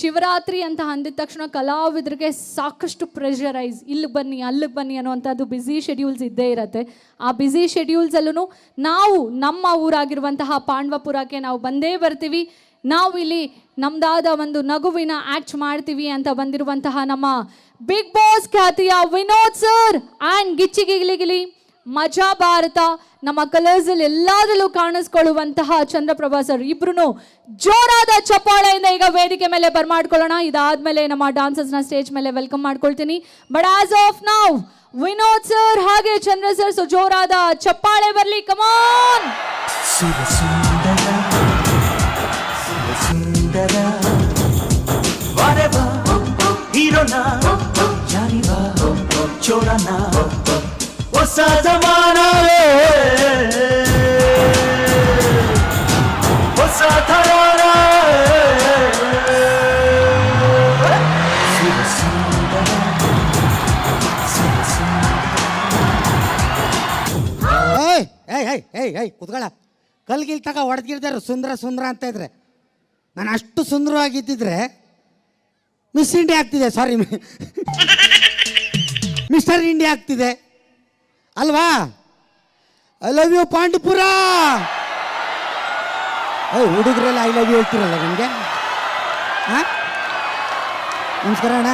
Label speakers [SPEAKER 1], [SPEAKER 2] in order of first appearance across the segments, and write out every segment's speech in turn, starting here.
[SPEAKER 1] ಶಿವರಾತ್ರಿ ಅಂತ ಅಂದಿದ ತಕ್ಷಣ ಕಲಾವಿದರಿಗೆ ಸಾಕಷ್ಟು ಪ್ರೆಷರೈಸ್ ಇಲ್ಲಿ ಬನ್ನಿ, ಅಲ್ಲಿಗೆ ಬನ್ನಿ ಅನ್ನುವಂಥದ್ದು ಬ್ಯುಸಿ ಶೆಡ್ಯೂಲ್ಸ್ ಇದ್ದೇ ಇರುತ್ತೆ. ಆ ಬ್ಯುಸಿ ಶೆಡ್ಯೂಲ್ಸಲ್ಲೂ ನಾವು ನಮ್ಮ ಊರಾಗಿರುವಂತಹ ಪಾಂಡವಪುರಕ್ಕೆ ನಾವು ಬಂದೇ ಬರ್ತೀವಿ. ನಾವು ಇಲ್ಲಿ ನಮ್ದಾದ ಒಂದು ನಗುವಿನ ಆಕ್ಟ್ ಮಾಡ್ತೀವಿ ಅಂತ ಬಂದಿರುವಂತಹ ನಮ್ಮ ಬಿಗ್ ಬಾಸ್ ಖ್ಯಾತಿಯ ವಿನೋದ್ ಸರ್ ಆ್ಯಂಡ್ ಗಿಚ್ಚಿ ಗಿಲಿ. ಮಜಾ ಭಾರತ. ನಮ್ಮ ಕಲರ್ಸ್ ಅಲ್ಲಿ ಎಲ್ಲದರಲ್ಲೂ ಕಾಣಿಸ್ಕೊಳ್ಳುವಂತಹ ಚಂದ್ರಪ್ರಭಾ ಸರ್ ಇಬ್ರು ಜೋರಾದ ಚಪ್ಪಾಳೆಯಿಂದ ಈಗ ವೇದಿಕೆ ಮೇಲೆ ಬರ್ಮಾಡ್ಕೊಳ್ಳೋಣ. ಇದಾದ್ಮೇಲೆ ನಮ್ಮ ಡಾನ್ಸರ್ಸ್ನ ಸ್ಟೇಜ್ ಮೇಲೆ ವೆಲ್ಕಮ್ ಮಾಡ್ಕೊಳ್ತೀನಿ. ಬಟ್ ಆಸ್ ಆಫ್ ನಾವ್ ವಿನೋದ್ ಸರ್ ಹಾಗೆ ಚಂದ್ರ ಸರ್ ಸೊ ಜೋರಾದ ಚಪ್ಪಾಳೆ ಬರ್ಲಿ ಕಮಾನ್
[SPEAKER 2] ಹೀರೋನಾ ಚೋರನ ಹೊಸ
[SPEAKER 3] ಏಯ್ ಏಯ್ ಏಯ್ ಏಯ್ ಏಯ್ ಕಲ್ಗಿಲ್ ತಗ ಹೊಡೆದಿರ್ತಾರೆ ಸುಂದರ ಸುಂದರ ಅಂತ ಇದ್ರೆ. ನಾನು ಅಷ್ಟು ಸುಂದರವಾಗಿದ್ದಿದ್ರೆ ಮಿಸ್ ಇಂಡಿಯಾ ಆಗ್ತಿದೆ ಸಾರಿ ಮಿಸ್ಟರ್ ಇಂಡಿಯಾ ಆಗ್ತಿದೆ. ಅಲ್ವಾ? I love you Pandipura! ಹುಡುಗರೆಲ್ಲ ಐ ಲವ್ ಯು ಹೇಳ್ತಿರಲ್ಲ ನಿಮಗೆ? ಹಾಂ ನಮಸ್ಕಾರ ಅಣ್ಣ.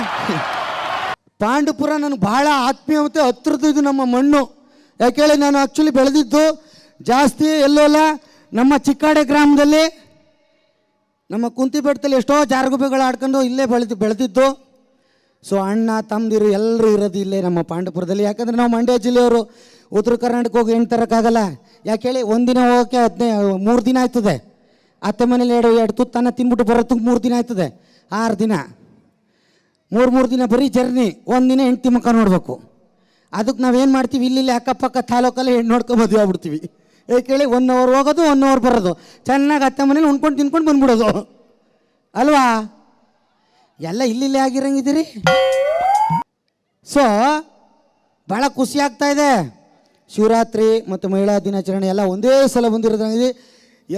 [SPEAKER 3] ಪಾಂಡುಪುರ ನನಗೆ ಭಾಳ ಆತ್ಮೀಯ ಮತ್ತು ಹತ್ರದ್ದು ಇದು ನಮ್ಮ ಮಣ್ಣು. ಯಾಕೇಳಿ ನಾನು ಆ್ಯಕ್ಚುಲಿ ಬೆಳೆದಿದ್ದು ಜಾಸ್ತಿ ಎಲ್ಲೋಲ್ಲ ನಮ್ಮ ಚಿಕ್ಕಾಡೆ ಗ್ರಾಮದಲ್ಲಿ, ನಮ್ಮ ಕುಂತಿಬೆಟ್ಟದಲ್ಲಿ ಎಷ್ಟೋ ಜಾರಗುಬೆಗಳು ಆಡ್ಕೊಂಡು ಇಲ್ಲೇ ಬೆಳೆದು, ಬೆಳೆದಿದ್ದು. ಸೊ ಅಣ್ಣ ತಮ್ಮದಿರು ಎಲ್ಲರೂ ಇರೋದು ಇಲ್ಲೇ ನಮ್ಮ ಪಾಂಡಪುರದಲ್ಲಿ ಯಾಕಂದರೆ ನಾವು ಮಂಡ್ಯ ಜಿಲ್ಲೆಯವರು ಉತ್ತರ ಕರ್ನಾಟಕ ಹೋಗಿ ಹೆಣ್ಣು ತರೋಕ್ಕಾಗಲ್ಲ. ಹೇಳಿ, ಒಂದಿನ ಹೋಗೋಕ್ಕೆ ಹದಿನೈದು ಮೂರು ದಿನ ಆಯ್ತದೆ. ಅತ್ತೆ ಮನೇಲಿ ಎರಡು ಎರಡು ತುತ್ತನ್ನ ತಿನ್ಬಿಟ್ಟು ಬರೋದು ಮೂರು ದಿನ ಆಯ್ತದೆ. ಆರು ದಿನ. ಮೂರು ಮೂರು ದಿನ ಬರೀ ಜರ್ನಿ ಒಂದಿನ ಹೆಂಡ್ತಿ ಮುಖ ನೋಡಬೇಕು. ಅದಕ್ಕೆ ನಾವೇನು ಮಾಡ್ತೀವಿ? ಇಲ್ಲಿ ಅಕ್ಕಪಕ್ಕ ತಾಲೂಕಲ್ಲಿ ಹೆಣ್ಣು ನೋಡ್ಕೊಂಡು ಮದುವೆ ಆಗ್ಬಿಡ್ತೀವಿ. ಹೇಳಿ ಒನ್ ಅವರ್ ಹೋಗೋದು ಒನ್ ಅವರ್ ಬರೋದು. ಚೆನ್ನಾಗಿ ಅತ್ತೆ ಮನೇಲಿ ಉಣ್ಕೊಂಡು ತಿನ್ಕೊಂಡು ಬಂದ್ಬಿಡೋದು. ಅಲ್ವಾ? ಎಲ್ಲ ಇಲ್ಲಿಲ್ಲೇ ಆಗಿರಂಗಿದ್ದೀರಿ? ಸೊ ಭಾಳ ಖುಷಿ ಆಗ್ತಾ ಇದೆ. ಶಿವರಾತ್ರಿ ಮತ್ತು ಮಹಿಳಾ ದಿನಾಚರಣೆ ಎಲ್ಲ ಒಂದೇ ಸಲ ಬಂದಿರೋದ್ರಂಗಿದೆ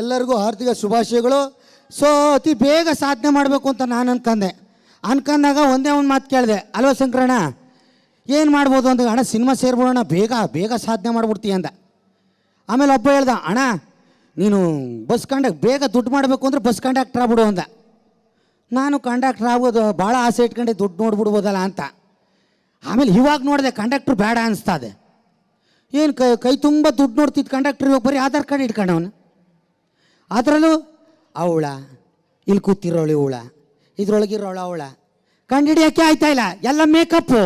[SPEAKER 3] ಎಲ್ಲರಿಗೂ ಆರ್ಥಿಕ ಶುಭಾಶಯಗಳು. ಸೊ ಅತಿ ಬೇಗ ಸಾಧನೆ ಮಾಡಬೇಕು ಅಂತ ನಾನು ಅನ್ಕಂದೆ. ಅನ್ಕಂದಾಗ ಒಂದೇ ಒಂದು ಮಾತು ಕೇಳಿದೆ. ಅಲ್ವಾ ಶಂಕರಣ್ಣ? ಏನು ಮಾಡ್ಬೋದು ಅಂತ ಅಣ್ಣ, ಸಿನಿಮಾ ಸೇರ್ಬಿಡೋಣ ಬೇಗ ಬೇಗ ಸಾಧನೆ ಮಾಡ್ಬಿಡ್ತೀಯ ಅಂದ. ಆಮೇಲೆ ಒಬ್ಬ ಹೇಳ್ದ, ಅಣ್ಣ, ನೀನು ಬಸ್ ಕಂಡಕ್ಟ್ ಬೇಗ ದುಡ್ಡು ಮಾಡಬೇಕು ಅಂದರೆ ಬಸ್ ಕಂಡಕ್ಟ್ರ್ ಆಗ್ಬಿಡು ಅಂದ. ನಾನು ಕಂಡಕ್ಟ್ರ್ ಆಗೋದು ಭಾಳ ಆಸೆ ಇಟ್ಕೊಂಡೆ ದುಡ್ಡು ನೋಡ್ಬಿಡ್ಬೋದಲ್ಲ ಅಂತ. ಆಮೇಲೆ ಇವಾಗ ನೋಡಿದೆ ಕಂಡಕ್ಟ್ರ್ ಬೇಡ ಅನಿಸ್ತದೆ. ಏನು ಕೈ ಕೈ ತುಂಬ ದುಡ್ಡು ನೋಡ್ತಿದ್ದು ಕಂಡಕ್ಟ್ರ್ ಇವಾಗ ಬರೀ ಆಧಾರ್ ಕಾರ್ಡ್ ಇಟ್ಕೊಂಡವನು ಅದರಲ್ಲೂ ಅವಳ, ಇಲ್ಲಿ ಕೂತಿರೋಳು ಇವಳ, ಇದ್ರೊಳಗಿರೋಳು ಅವಳ. ಕಂಡಿಡಿಯೋಕ್ಕೆ ಆಯ್ತಾ ಇಲ್ಲ, ಎಲ್ಲ ಮೇಕಪ್ಪು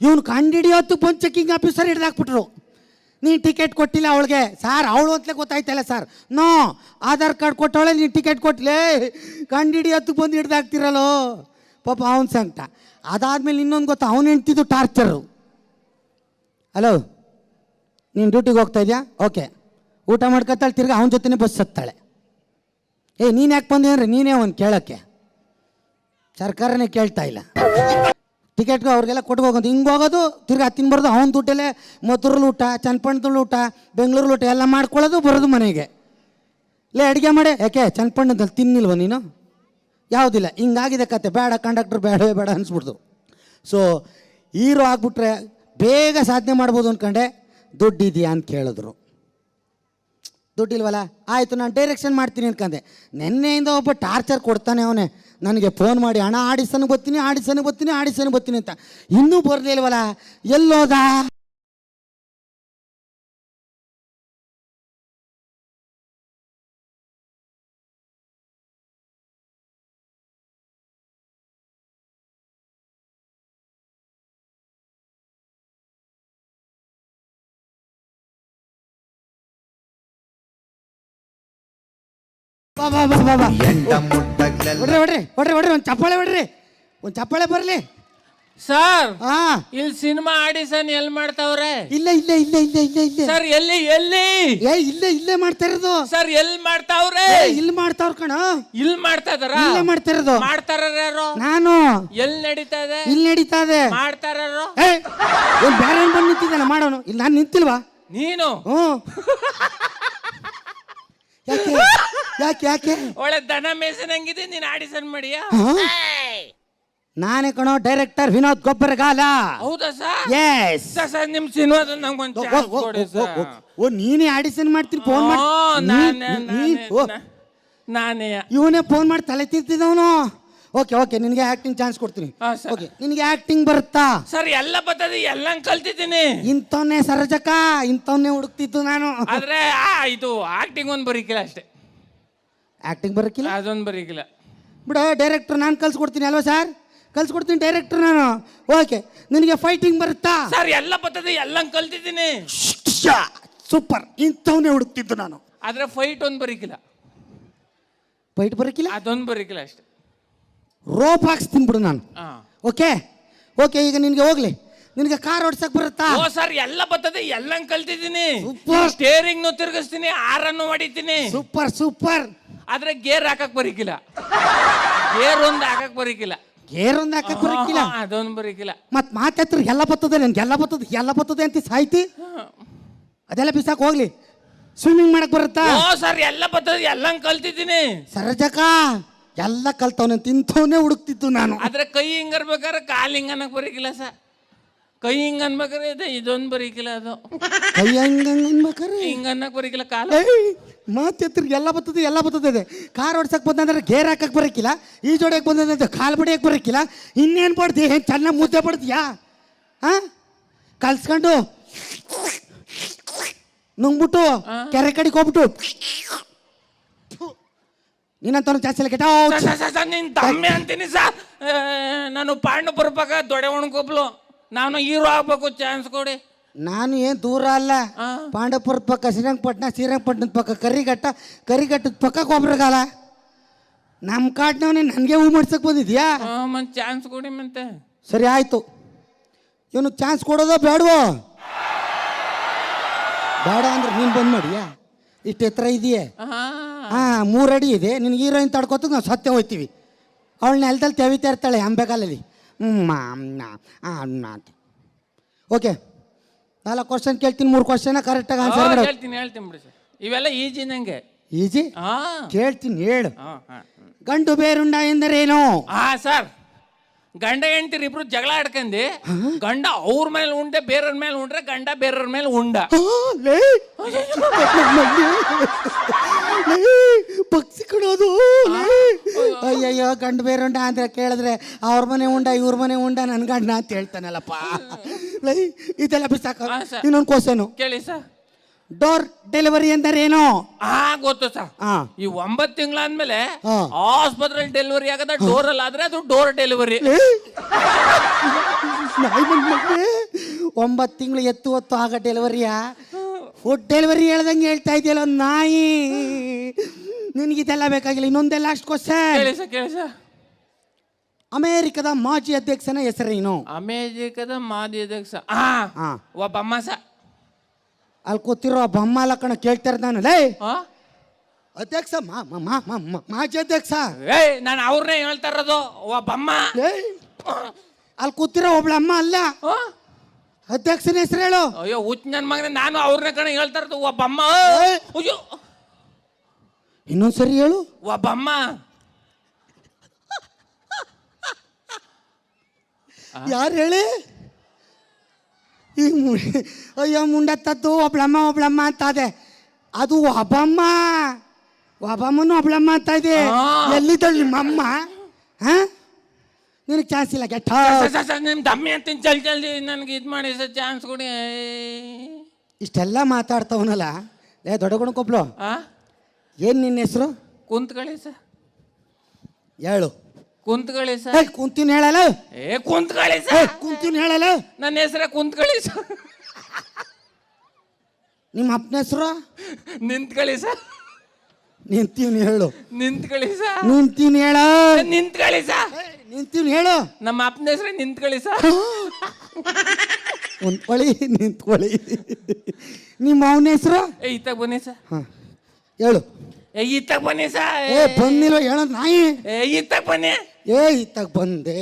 [SPEAKER 3] ಇವನು ಕಂಡಿಡಿಯೋತ್ತು ಬಂದು ಚೆಕಿಂಗ್ ಆಫೀಸರ್ ಹಿಡ್ದಾಕ್ಬಿಟ್ರು. ನೀನು ಟಿಕೆಟ್ ಕೊಟ್ಟಿಲ್ಲ ಅವಳಿಗೆ. ಸರ್, ಅವಳು ಅಂತಲೇ ಗೊತ್ತಾಯ್ತಲ್ಲ ಸರ್. ನೋ, ಆಧಾರ್ ಕಾರ್ಡ್ ಕೊಟ್ಟವಳೆ ನೀನು ಟಿಕೆಟ್ ಕೊಟ್ಟಲೇ ಕಂಡಿಡಿಯೋತ್ತು ಬಂದು ಹಿಡ್ದಾಕ್ತಿರಲ್ಲೋ? ಪಾಪ ಅವನ ಸಂಕಟ. ಅದಾದ್ಮೇಲೆ ಇನ್ನೊಂದು ಗೊತ್ತಾ, ಅವನು ಹೆಂಡ್ತಿದ್ದು ಟಾರ್ಚರು. ಹಲೋ, ನೀನು ಡ್ಯೂಟಿಗೆ ಹೋಗ್ತಾ ಇದೆಯಾ? ಓಕೆ. ಊಟ ಮಾಡ್ಕೊತಾಳೆ, ತಿರ್ಗಿ ಅವನ ಜೊತೆನೇ ಬಸ್ ಹತ್ತಾಳೆ. ಏ, ನೀನು ಯಾಕೆ ಬಂದೆ ನೀನೇ ಒಂದು ಕೇಳೋಕ್ಕೆ. ಸರ್ಕಾರನೇ ಕೇಳ್ತಾ ಇಲ್ಲ. ಟಿಕೆಟ್ಗೆ ಅವ್ರಿಗೆಲ್ಲ ಕೊಟ್ಟು ಹೋಗೋದು ಹಿಂಗೆ ಹೋಗೋದು, ತಿರ್ಗಿ ಹತ್ತಿನ ಬರೋದು, ಅವ್ನ ದುಡ್ಡಲ್ಲೇ ಮದ್ದೂರಲ್ಲಿ ಊಟ ಚನ್ನಪಣ್ಣದಲ್ಲಿ ಊಟ ಬೆಂಗಳೂರು ಊಟ ಎಲ್ಲ ಮಾಡ್ಕೊಳ್ಳೋದು, ಬರೋದು ಮನೆಗೆ. ಲೇ, ಅಡುಗೆ ಮಾಡಿ. ಯಾಕೆ? ಚನ್ನಪಣ್ಣದಲ್ಲಿ ತಿನ್ನಿಲ್ವ ನೀನು? ಯಾವುದಿಲ್ಲ. ಹಿಂಗಾಗಿದೆ ಕತೆ. ಬೇಡ, ಕಂಡಕ್ಟರ್ ಬೇಡವೇ ಬೇಡ ಅನಿಸ್ಬಿಡ್ತು ಸೊ ಹೀರೋ ಆಗಿಬಿಟ್ರೆ ಬೇಗ ಸಾಧನೆ ಮಾಡ್ಬೋದು ಅಂದ್ಕೊಂಡೆ ದುಡ್ಡಿದೆಯಾ ಅಂತ ಕೇಳಿದ್ರು. ದುಡ್ಡಿಲ್ವಲ್ಲ? ಆಯಿತು, ನಾನು ಡೈರೆಕ್ಷನ್ ಮಾಡ್ತೀನಿ ಅನ್ಕಂದೆ. ನಿನ್ನೆಯಿಂದ ಒಬ್ಬ ಟಾರ್ಚರ್ ಕೊಡ್ತಾನೆ ಅವನೇ. ನನಗೆ ಫೋನ್ ಮಾಡಿ ಹಣ ಆಡಿಸನು ಗೊತ್ತೀನಿ, ಆಡಿಸನು ಬರ್ತೀನಿ ಆಡಿಸನು ಗೊತ್ತೀನಿ ಅಂತ. ಇನ್ನೂ ಬರಲಿಲ್ವಲ್ಲ ಎಲ್ಲೋದ? ಬಾ ಬಾ ಹೊಡ್ರಿ ಹೊಡ್ರಿ ಹೊಡ್ರಿ ಹೊಡ್ರಿ ಒಂದು ಚಪ್ಪಾಳೆ ಹೊಡ್ರಿ. ಒಂದು ಚಪ್ಪಾಳೆ ಬರಲಿ.
[SPEAKER 4] ಸರ್
[SPEAKER 3] ಹಾ.
[SPEAKER 4] ಇಲ್ಲಿ ಸಿನಿಮಾ ಆಡಿಷನ್ ಎಲ್ಲಿ ಮಾಡ್ತಾವ್ರೆ?
[SPEAKER 3] ಇಲ್ಲ ಇಲ್ಲ ಇಲ್ಲ ಇಲ್ಲ ಇಲ್ಲ ಇಲ್ಲ.
[SPEAKER 4] ಸರ್ ಎಲ್ಲಿ ಎಲ್ಲಿ?
[SPEAKER 3] ಏ ಇಲ್ಲೇ ಇಲ್ಲೇ ಮಾಡ್ತಾ ಇರೋದು.
[SPEAKER 4] ಸರ್ ಎಲ್ಲಿ ಮಾಡ್ತಾವ್ರೆ?
[SPEAKER 3] ಏ, ಇಲ್ಲಿ ಮಾಡ್ತಾವ್ರ ಕಣ.
[SPEAKER 4] ಇಲ್ಲಿ ಮಾಡ್ತಾ ಇದಾರ
[SPEAKER 3] ಇಲ್ಲೇ ಮಾಡ್ತಾ ಇರೋದು.
[SPEAKER 4] ಮಾಡ್ತಾರ ಯಾರು?
[SPEAKER 3] ನಾನು.
[SPEAKER 4] ಎಲ್ಲಿ ನಡೀತಾ ಇದೆ?
[SPEAKER 3] ಇಲ್ಲಿ ನಡೀತಾ ಇದೆ.
[SPEAKER 4] ಮಾಡ್ತಾರ
[SPEAKER 3] ಏ ಏನ್ ಬೇರೆ ಏನ್ ಬಂದು ನಿಂತಿದ್ದಾನೆ? ಮಾಡೋನು. ಇಲ್ಲಿ ನಾನು ನಿಂತಿಲ್ವಾ?
[SPEAKER 4] ನೀನು?
[SPEAKER 3] ಹ್ಞೂ ಯಾಕೆ? ಯಾಕೆ ಯಾಕೆ?
[SPEAKER 4] ಒಳ್ಳೆ ದನ ಮೇಸನಂಗಿದೆ ನೀನ್ ಆಡಿಷನ್ ಮಾಡಿಯಾ?
[SPEAKER 3] ನಾನೇ ಕಣೋ ಡೈರೆಕ್ಟರ್ ವಿನೋದ್ ಗೊಬ್ಬರಗಾಲ.
[SPEAKER 4] ಹೌದಾ ಸರ್?
[SPEAKER 3] ಎಸ್
[SPEAKER 4] ಸರ್ ನಿಮ್ ಸಿನಿಮಾದಲ್ಲಿ ನಂಗೊಂದು ಚಾನ್ಸ್ ಕೊಡಿ ಸರ್.
[SPEAKER 3] ಓ ನೀನೇ ಆಡಿಷನ್ ಮಾಡ್ತೀನಿ ಫೋನ್
[SPEAKER 4] ಮಾಡಿ ನಾನೇ ನಾನೇ ನಾನೇ
[SPEAKER 3] ಇವನೇ ಫೋನ್ ಮಾಡಿ ತಲೆ ತಿಂತಿದ್ದವನು ಓಕೆ ಓಕೆ ನಿನಗೆ ಆಕ್ಟಿಂಗ್ ಚಾನ್ಸ್ ಕೊಡ್ತೀನಿ.
[SPEAKER 4] ಹಾ, ಸರ್.
[SPEAKER 3] ಓಕೆ ನಿನಗೆ ಆಕ್ಟಿಂಗ್ ಬರುತ್ತಾ?
[SPEAKER 4] ಸರ್ ಎಲ್ಲ ಬರ್ತದೆ ಎಲ್ಲ ಕಲ್ತಿದ್ದೀನಿ.
[SPEAKER 3] ಇಂಥವನ್ನೇ ಸರ್ಜಕ ಇಂಥವನ್ನೇ ಹುಡುಕ್ತಿದ್ದು ನಾನು.
[SPEAKER 4] ಆದ್ರೆ ಆ ಇದು ಆಕ್ಟಿಂಗ್ ಒಂದು ಬರೀಕಿಲ್ಲ ಅಷ್ಟೇ.
[SPEAKER 3] ಆಕ್ಟಿಂಗ್ ಬರಕ್ಕಿಲ್ಲ
[SPEAKER 4] ಅದೊಂದು ಬರೀಕಿಲ್ಲ.
[SPEAKER 3] ಬಿಡ ಡೈರೆಕ್ಟರ್ ನಾನು ಕಲ್ಸ್ಕೊಡ್ತೀನಿ ಅಲ್ವಾ ಸರ್ ಕಲ್ಸ್ಕೊಡ್ತೀನಿ ಡೈರೆಕ್ಟರ್ ನಾನು. ಓಕೆ ನಿನಗೆ ಫೈಟಿಂಗ್ ಬರುತ್ತಾ?
[SPEAKER 4] ಸರ್ ಎಲ್ಲ ಬರ್ತದೆ ಎಲ್ಲ ಕಲ್ತಿದ್ದೀನಿ.
[SPEAKER 3] ಸೂಪರ್ ಇಂಥವನ್ನೇ ಹುಡುಕ್ತಿದ್ದು ನಾನು.
[SPEAKER 4] ಆದ್ರೆ ಫೈಟ್ ಒಂದು ಬರೀಕಿಲ್ಲ.
[SPEAKER 3] ಫೈಟ್ ಬರಕ್ಕಿಲ್ಲ
[SPEAKER 4] ಅದೊಂದು ಬರೀಕಿಲ್ಲ ಅಷ್ಟೇ.
[SPEAKER 3] ರೋಪ್ ಹಾಕ್ಸಿ ತಿನ್ಬಿಡು ನಾನು. ಓಕೆ ಓಕೆ ಈಗ ನಿನಗೆ ಹೋಗ್ಲಿ. ನಿನಗೆ ಕಾರ್ ಓಡ್ಸಕ್ ಬರುತ್ತಾ?
[SPEAKER 4] ಓ ಸರ್ ಎಲ್ಲ ಬರ್ತದೆ ಎಲ್ಲ ಕಲ್ತಿದ್ದೀನಿ.
[SPEAKER 3] ಸೂಪರ್
[SPEAKER 4] ಸ್ಟೇರಿಂಗ್ ನು ತಿರುಗಿಸ್ತೀನಿ ಆರನ್ನು ಹೊಡಿತೀನಿ
[SPEAKER 3] ಸೂಪರ್ ಸೂಪರ್
[SPEAKER 4] ಆದ್ರೆ ಗೇರ್ ಹಾಕಕ್ ಬರೀಕಿಲ್ಲ. ಗೇರ್ ಒಂದು ಹಾಕಕ್ ಬರೀಕಿಲ್ಲ.
[SPEAKER 3] ಗೇರ್ ಒಂದು ಹಾಕಕ್ ಬರೀಕಿಲ್ಲ?
[SPEAKER 4] ಅದೊಂದು ಬರೀಕಿಲ್ಲ.
[SPEAKER 3] ಮತ್ ಮಾತಾತ್ರ ಎಲ್ಲ ಬರ್ತದೆ ನನ್ಗೆ ಎಲ್ಲ ಬರ್ತದೆ ಎಲ್ಲ ಬರ್ತದೆ ಅಂತ ಸಾಯ್ತಿ ಅದೆಲ್ಲ ಬಿಸಾಕ್ ಹೋಗ್ಲಿ. ಸ್ವಿಮ್ಮಿಂಗ್ ಮಾಡಕ್ ಬರುತ್ತಾ?
[SPEAKER 4] ಓ ಸರ್ ಎಲ್ಲ ಬರ್ತದೆ ಎಲ್ಲ ಕಲ್ತಿದ್ದೀನಿ.
[SPEAKER 3] ಸರಜಕ ಎಲ್ಲ ಕಲ್ತವನೆ ತಿಂತವನೇ ಹುಡುಕ್ತಿತ್ತು ನಾನು.
[SPEAKER 4] ಆದ್ರೆ ಕೈ ಹಿಂಗ್ ಕಾಲು ಕಾಲ್ ಹಿಂಗ್ ಅನ್ನಕ್ ಬರೀಕಿಲ್ಲ ಸರ್. ಕೈ ಹಿಂಗ್ ಅನ್ಬೇಕಾದ್ರೆ ಇದೆ ಇದೊಂದು ಬರೀಕಿಲ್ಲ ಅದು.
[SPEAKER 3] ಕೈ ಹಂಗ ಅನ್ಬೇಕಾರೆ
[SPEAKER 4] ಹಿಂಗ್ ಅನ್ನಕ್ ಬರೀಕಿಲ್ಲ ಕಾಲ.
[SPEAKER 3] ಮಾತೆತ್ರ ಎಲ್ಲ ಬರ್ತದೆ ಎಲ್ಲ ಬರ್ತದೆ ಇದೆ. ಕಾರ್ ಓಡ್ಸಕ್ ಬಂದಂದ್ರೆ ಗೇರ್ ಹಾಕಕ್ ಬರಕಿಲ್ಲ ಈ ಜೋಡಿಯಕ್ಕೆ ಬಂದಂದ್ರೆ ಕಾಲು ಬಡಿಯಕ್ ಬರಕಿಲ್ಲ. ಇನ್ನೇನ್ ಬಡ್ದಿ ಏನ್ ಚೆನ್ನಾಗಿ ಮುದ್ದೆ ಬಡ್ದಿಯಾ ಹಾ ಕಲ್ಸ್ಕೊಂಡು. ನುಂಗ್ಬಿಟ್ಟು ಕೆರೆ ಕಡೆಗೆ ಹೋಗ್ಬಿಟ್ಟು. ನೀನಂತ ಜಾಸ್ತಿ ಎಲ್ಲ ಕೆಟ್ಟ
[SPEAKER 4] ಸರ್, ಸರ್, ಸರ್, ಸರ್, ನೀನ್ ದಮ್ಮೆ ಅಂತೀನಿ ಸರ್ ನಾನು ಪಾಂಡು ಬರ್ಬೇಕ ದೊಡೆ ಒಣಗೊಬ್ಲು ನಾನು ಹೀರೋ ಆಗ್ಬೇಕು ಚಾನ್ಸ್ ಕೊಡಿ.
[SPEAKER 3] ನಾನು ಏನು ದೂರ ಅಲ್ಲ.
[SPEAKER 4] ಆ.
[SPEAKER 3] ಪಾಂಡವಪುರ ಪಕ್ಕ ಶ್ರೀರಂಗಪಟ್ಟಣ ಶ್ರೀರಂಗಪಟ್ಟಣದ ಪಕ್ಕ ಕರಿಘಟ್ಟ ಕರಿಘಟ್ಟದ ಪಕ್ಕ ಕೊಬ್ಬರಗಾಲ ನಮ್ಮ ಕಾಟ್ನವನೇ ನನಗೆ ಹೂ ಮಾಡ್ಸಕ್ ಬಂದಿದ್ಯಾ?
[SPEAKER 4] ಆ, ಚಾನ್ಸ್ ಕೊಡಿ ಮತ್ತೆ.
[SPEAKER 3] ಸರಿ ಆಯ್ತು. ಇವನಿಗೆ ಚಾನ್ಸ್ ಕೊಡೋದೋ ಬೇಡವೋ? ಬೇಡ ಅಂದ್ರೆ ನೀನು ಬಂದ್ ಮಾಡಿಯಾ? ಇಷ್ಟು ಎತ್ತರ ಇದೆಯೇ?
[SPEAKER 4] ಹಾ
[SPEAKER 3] ಮೂರು ಅಡಿ ಇದೆ. ನಿನ್ಗೆ ಹೀರೋಯಿನ್ ತಡ್ಕೊತ ನಾವು ಸತ್ಯ ಹೋಯ್ತೀವಿ. ಅವಳು ನೆಲದಲ್ಲಿ ತೆವಿತಾ ಇರ್ತಾಳೆ ಅಂಬೆಗಾಲಲ್ಲಿ ಅಂತ. ಓಕೆ. ನಾಲ್ಕು ಕ್ವಶನ್ ಕೇಳ್ತೀನಿ. ಮೂರು ಕ್ವಶನ್ ಕರೆಕ್ಟಾಗಿ ಆನ್ಸರ್ ಮಾಡು.
[SPEAKER 4] ಹೇಳ್ತೀನಿ ಹೇಳ್ತೀನಿ ಬಿಡಿ ಸರ್. ಇವೆಲ್ಲ ಈಜಿ ನಂಗೆ.
[SPEAKER 3] ಈಜಿ? ಕೇಳ್ತೀನಿ ಹೇಳು. ಗಂಡು ಬೇರುಂಡ ಎಂದರೇನು?
[SPEAKER 4] ಹಾ ಸರ್. ಗಂಡ ಹೆಂಡ್ತಿರು ಇಬ್ರು ಜಗಳ ಆಡ್ಕಂಡು ಗಂಡ ಅವ್ರ ಮೇಲೆ ಉಂಡೆ ಬೇರೆಯವ್ರ ಮೇಲೆ ಉಂಡ್ರೆ ಗಂಡ ಬೇರೆಯವ್ರ ಮೇಲೆ ಉಂಡ.
[SPEAKER 3] ಪಕ್ಷಿ ಕಣೋದು ಅಯ್ಯಯ್ಯೋ ಅಯ್ಯಯ್ಯೋ ಬೇರೆ ಉಂಡ ಅಂತ ಕೇಳಿದ್ರೆ ಅವ್ರ ಮನೆ ಉಂಡ ಇವ್ರ ಮನೆ ಉಂಡ ನನ್ನ ಗಂಡ ಅಂತ ಹೇಳ್ತಾನಲ್ಲಪ್ಪ. ಲೈ ಇದೆಲ್ಲ ಬಿಸಾಕ. ಇನ್ನೊಂದು ಕೋಸನು
[SPEAKER 4] ಕೇಳಿ ಸರ್.
[SPEAKER 3] ಡೋರ್ ಡೆಲಿವರಿ ಎಂದರೆ
[SPEAKER 4] ಏನು ಆ ಗೊತ್ತು ಸರ್. ಈ ಒಂಬತ್ತು ತಿಂಗಳಾದ್ಮೇಲೆ. ಆಸ್ಪತ್ರೆಯಲ್ಲಿ ಡೆಲಿವರಿ ಆಗದ ಡೋರ್ ಅಲ್ಲಿ ಆದ್ರೆ ಅದು ಡೋರ್ ಡೆಲಿವರಿ.
[SPEAKER 3] ಒಂಬತ್ತು ತಿಂಗಳು ಎತ್ತು ಹೊತ್ತು ಆಗ ಡೆಲಿವರಿಯಾ ಫುಡ್ ಡೆಲಿವರಿ ಹೇಳ್ದಂಗೆ ಹೇಳ್ತಾ ಇದೆಯಲ್ಲ ಒಂದು ನಾಯಿ. ನಿನಗಿದೆಲ್ಲ ಬೇಕಾಗಿಲ್ಲ ಇನ್ನೊಂದೇ ಲಾಸ್ಟ್ ಕ್ವಶನ್
[SPEAKER 4] ಸರ್ ಕೇಳಿ ಸರ್.
[SPEAKER 3] ಅಮೇರಿಕದ ಮಾಜಿ ಅಧ್ಯಕ್ಷನ ಹೆಸರೇನು?
[SPEAKER 4] ಅಮೇರಿಕದ ಮಾಜಿ ಅಧ್ಯಕ್ಷ. ಒಬ್ಬ ಅಮ್ಮ ಸ
[SPEAKER 3] ಅಲ್ಲಿ ಕೂತಿರೋ ಬೊಮ್ಮ ಕಣ ಕೇಳ್ತಾರೆ ನಾನು. ಲೇ? ಅಧ್ಯಕ್ಷ ಮಾಜಿ ಅಧ್ಯಕ್ಷ.
[SPEAKER 4] ಏಯ್ ನಾನು ಅವ್ರನ್ನೇ ಹೇಳ್ತಾ ಇರೋದು ಒಬ್ಬಮ್ಮ
[SPEAKER 3] ಲೇ! ಅಲ್ಲಿ ಕೂತಿರೋ ಒಬ್ಳ ಅಮ್ಮ ಅಲ್ಲ? ಅಧ್ಯಕ್ಷನ ಹೆಸರು ಹೇಳು.
[SPEAKER 4] ಅಯ್ಯೋ ಹುಚ್ಚ ನನ್ನ ಮಗನ ನಾನು ಅವ್ರನ್ನ ಕಣ ಹೇಳ್ತಾ ಇರೋದು ಒಬ್ಬಮ್ಮ
[SPEAKER 3] ಏಯ್.
[SPEAKER 4] ಅಯ್ಯೋ.
[SPEAKER 3] ಇನ್ನೊಂದ್ಸರಿ ಹೇಳು.
[SPEAKER 4] ಒಬ್ಬಮ್ಮ
[SPEAKER 3] ಯಾರು ಹೇಳಿ? ಈ ಮು- ಅಯ್ಯೋ ಮುಂಡತ್ತದ್ದು ಒಬ್ಳಮ್ಮ ಒಬ್ಳಮ್ಮ ಅಂತ ಅದೆ ಅದು ಒಬ್ಬಮ್ಮ. ಒಬ್ಬಮ್ಮನು ಒಬ್ಳಮ್ಮ ಅಂತ ಇದೆ. ಎಲ್ಲಿದ್ದಳು ನಿಮ್ಮಮ್ಮ? ಹಾ? ನಿನಗೆ ಚಾನ್ಸ್ ಇಲ್ಲ ಗೆಟ್
[SPEAKER 4] ನಿಮ್ಮ ದಮ್ಮಿ ಅಂತೀನಿ ಜಲ್ ಜಲ್ದಿ ನನಗೆ ಇದು ಮಾಡಿ ಸರ್ ಚಾನ್ಸ್ ಕೊಡಿ.
[SPEAKER 3] ಇಷ್ಟೆಲ್ಲ ಮಾತಾಡ್ತಾವನಲ್ಲ. ಏ ದೊಡ್ಡ
[SPEAKER 4] ಆ?
[SPEAKER 3] ಏನು ನಿನ್ನ ಹೆಸರು?
[SPEAKER 4] ಕುಂತ್ಕೊಳ್ಳಿ ಸರ್.
[SPEAKER 3] ಹೇಳು.
[SPEAKER 4] ಕುಂತ್ಕೊಳ್ಳಿ ಸರ್.
[SPEAKER 3] ಕುಂತೀನಿ ಹೇಳಲ್ಲ.
[SPEAKER 4] ಏ ಕುಂತ್ಕೊಳ್ಳಿ ಸರ್.
[SPEAKER 3] ಕುಂತೀನಿ ಹೇಳಲ್ಲ.
[SPEAKER 4] ನನ್ನ ಹೆಸರ ಕುಂತ್ಕೊಳ್ಳಿ ಸರ್.
[SPEAKER 3] ನಿಮ್ಮ ಅಪ್ಪನ ಹೆಸರು?
[SPEAKER 4] ನಿಂತ್ಕೊಳ್ಳಿ ಸರ್.
[SPEAKER 3] ನಿಂತೀನಿ ಹೇಳು.
[SPEAKER 4] ನಿಂತ್ಕೊಳ್ಳಿ ಸರ್.
[SPEAKER 3] ನಿಂತೀನಿ ಹೇಳ.
[SPEAKER 4] ನಿಂತ್ಕೊಳ್ಳಿ ಸರ್.
[SPEAKER 3] ನಿಂತೀನಿ ಹೇಳು.
[SPEAKER 4] ನಮ್ಮ ಅಪ್ಪನ ಹೆಸರು ನಿಂತ್ಕೊಳ್ಳಿ ಸರ್.
[SPEAKER 3] ಕುಂತ್ಕೊಳ್ಳಿ ನಿಂತ್ಕೊಳ್ಳಿ. ನಿಮ್ಮ ಅವನ ಹೆಸರು?
[SPEAKER 4] ಏ ಇತ್ತಾಗ ಬನ್ನಿ ಸರ್.
[SPEAKER 3] ಹಾಂ ಹೇಳು.
[SPEAKER 4] ಏ ಇತ್ತಾಗ ಬನ್ನಿ ಸರ್.
[SPEAKER 3] ಏ ಬಂದಿಲ್ಲ ಹೇಳೋದು ನಾಯಿ.
[SPEAKER 4] ಏ ಇತ್ತಾಗ ಬನ್ನಿ.
[SPEAKER 3] ಏ ಇತ್ತಾಗ ಬಂದೆ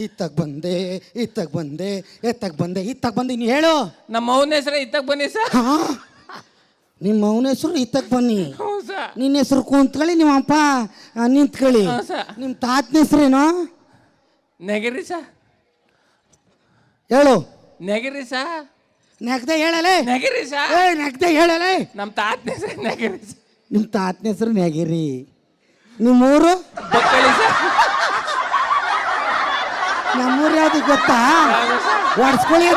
[SPEAKER 3] ಇತ್ತಾಗ ಬಂದೆ ಇತ್ತಾಗ ಬಂದೆ ಎತ್ತಾಗ ಬಂದೆ ಇತ್ತಾಗ ಬಂದೆ ನೀನು ಹೇಳು.
[SPEAKER 4] ನಮ್ಮ ಅವನ ಹೆಸರು ಇತ್ತಾಗ ಬನ್ನಿ ಸರ್.
[SPEAKER 3] ಹಾ? ನಿಮ್ಮ ಅವನ ಹೆಸರು ಇತ್ತಕ್ಕೆ ಬನ್ನಿ.
[SPEAKER 4] ಹ್ಞೂ ಸರ್.
[SPEAKER 3] ನಿನ್ನ ಹೆಸರು ಕುಂತ್ಕೊಳ್ಳಿ ನಿಮ್ಮ ಅಪ್ಪ ಆ, ನಿಂತ್ಕೊಳ್ಳಿ.
[SPEAKER 4] ಹಾ, ಸರ್.
[SPEAKER 3] ನಿಮ್ಮ ತಾತನ ಹೆಸರೇನು
[SPEAKER 4] ನೆಗಿರಿ ಸರ್.
[SPEAKER 3] ಹೇಳು.
[SPEAKER 4] ನೆಗಿರಿ ಸರ್.
[SPEAKER 3] ನೆಗ್ದೆ ಹೇಳಲೇ.
[SPEAKER 4] ನೆಗಿರಿ ಸರ್.
[SPEAKER 3] ಏ ನೆಗ್ದೆ ಹೇಳಲೇ.
[SPEAKER 4] ನಮ್ಮ ತಾತನ ಹೆಸರು ನೆಗಿರಿ ಸರ್.
[SPEAKER 3] ನಿಮ್ಮ ತಾತನ ಹೆಸರು ನೆಗಿರಿ. ನಿಮ್ಮೂರು?
[SPEAKER 4] ಬಕ್ಕಳಿ ಸರ್.
[SPEAKER 3] ನಮ್ಮೂರು ಯಾವ್ದು ಗೊತ್ತಾ? ಒಡ್ಸ್ಕೊಳ್ಳಿ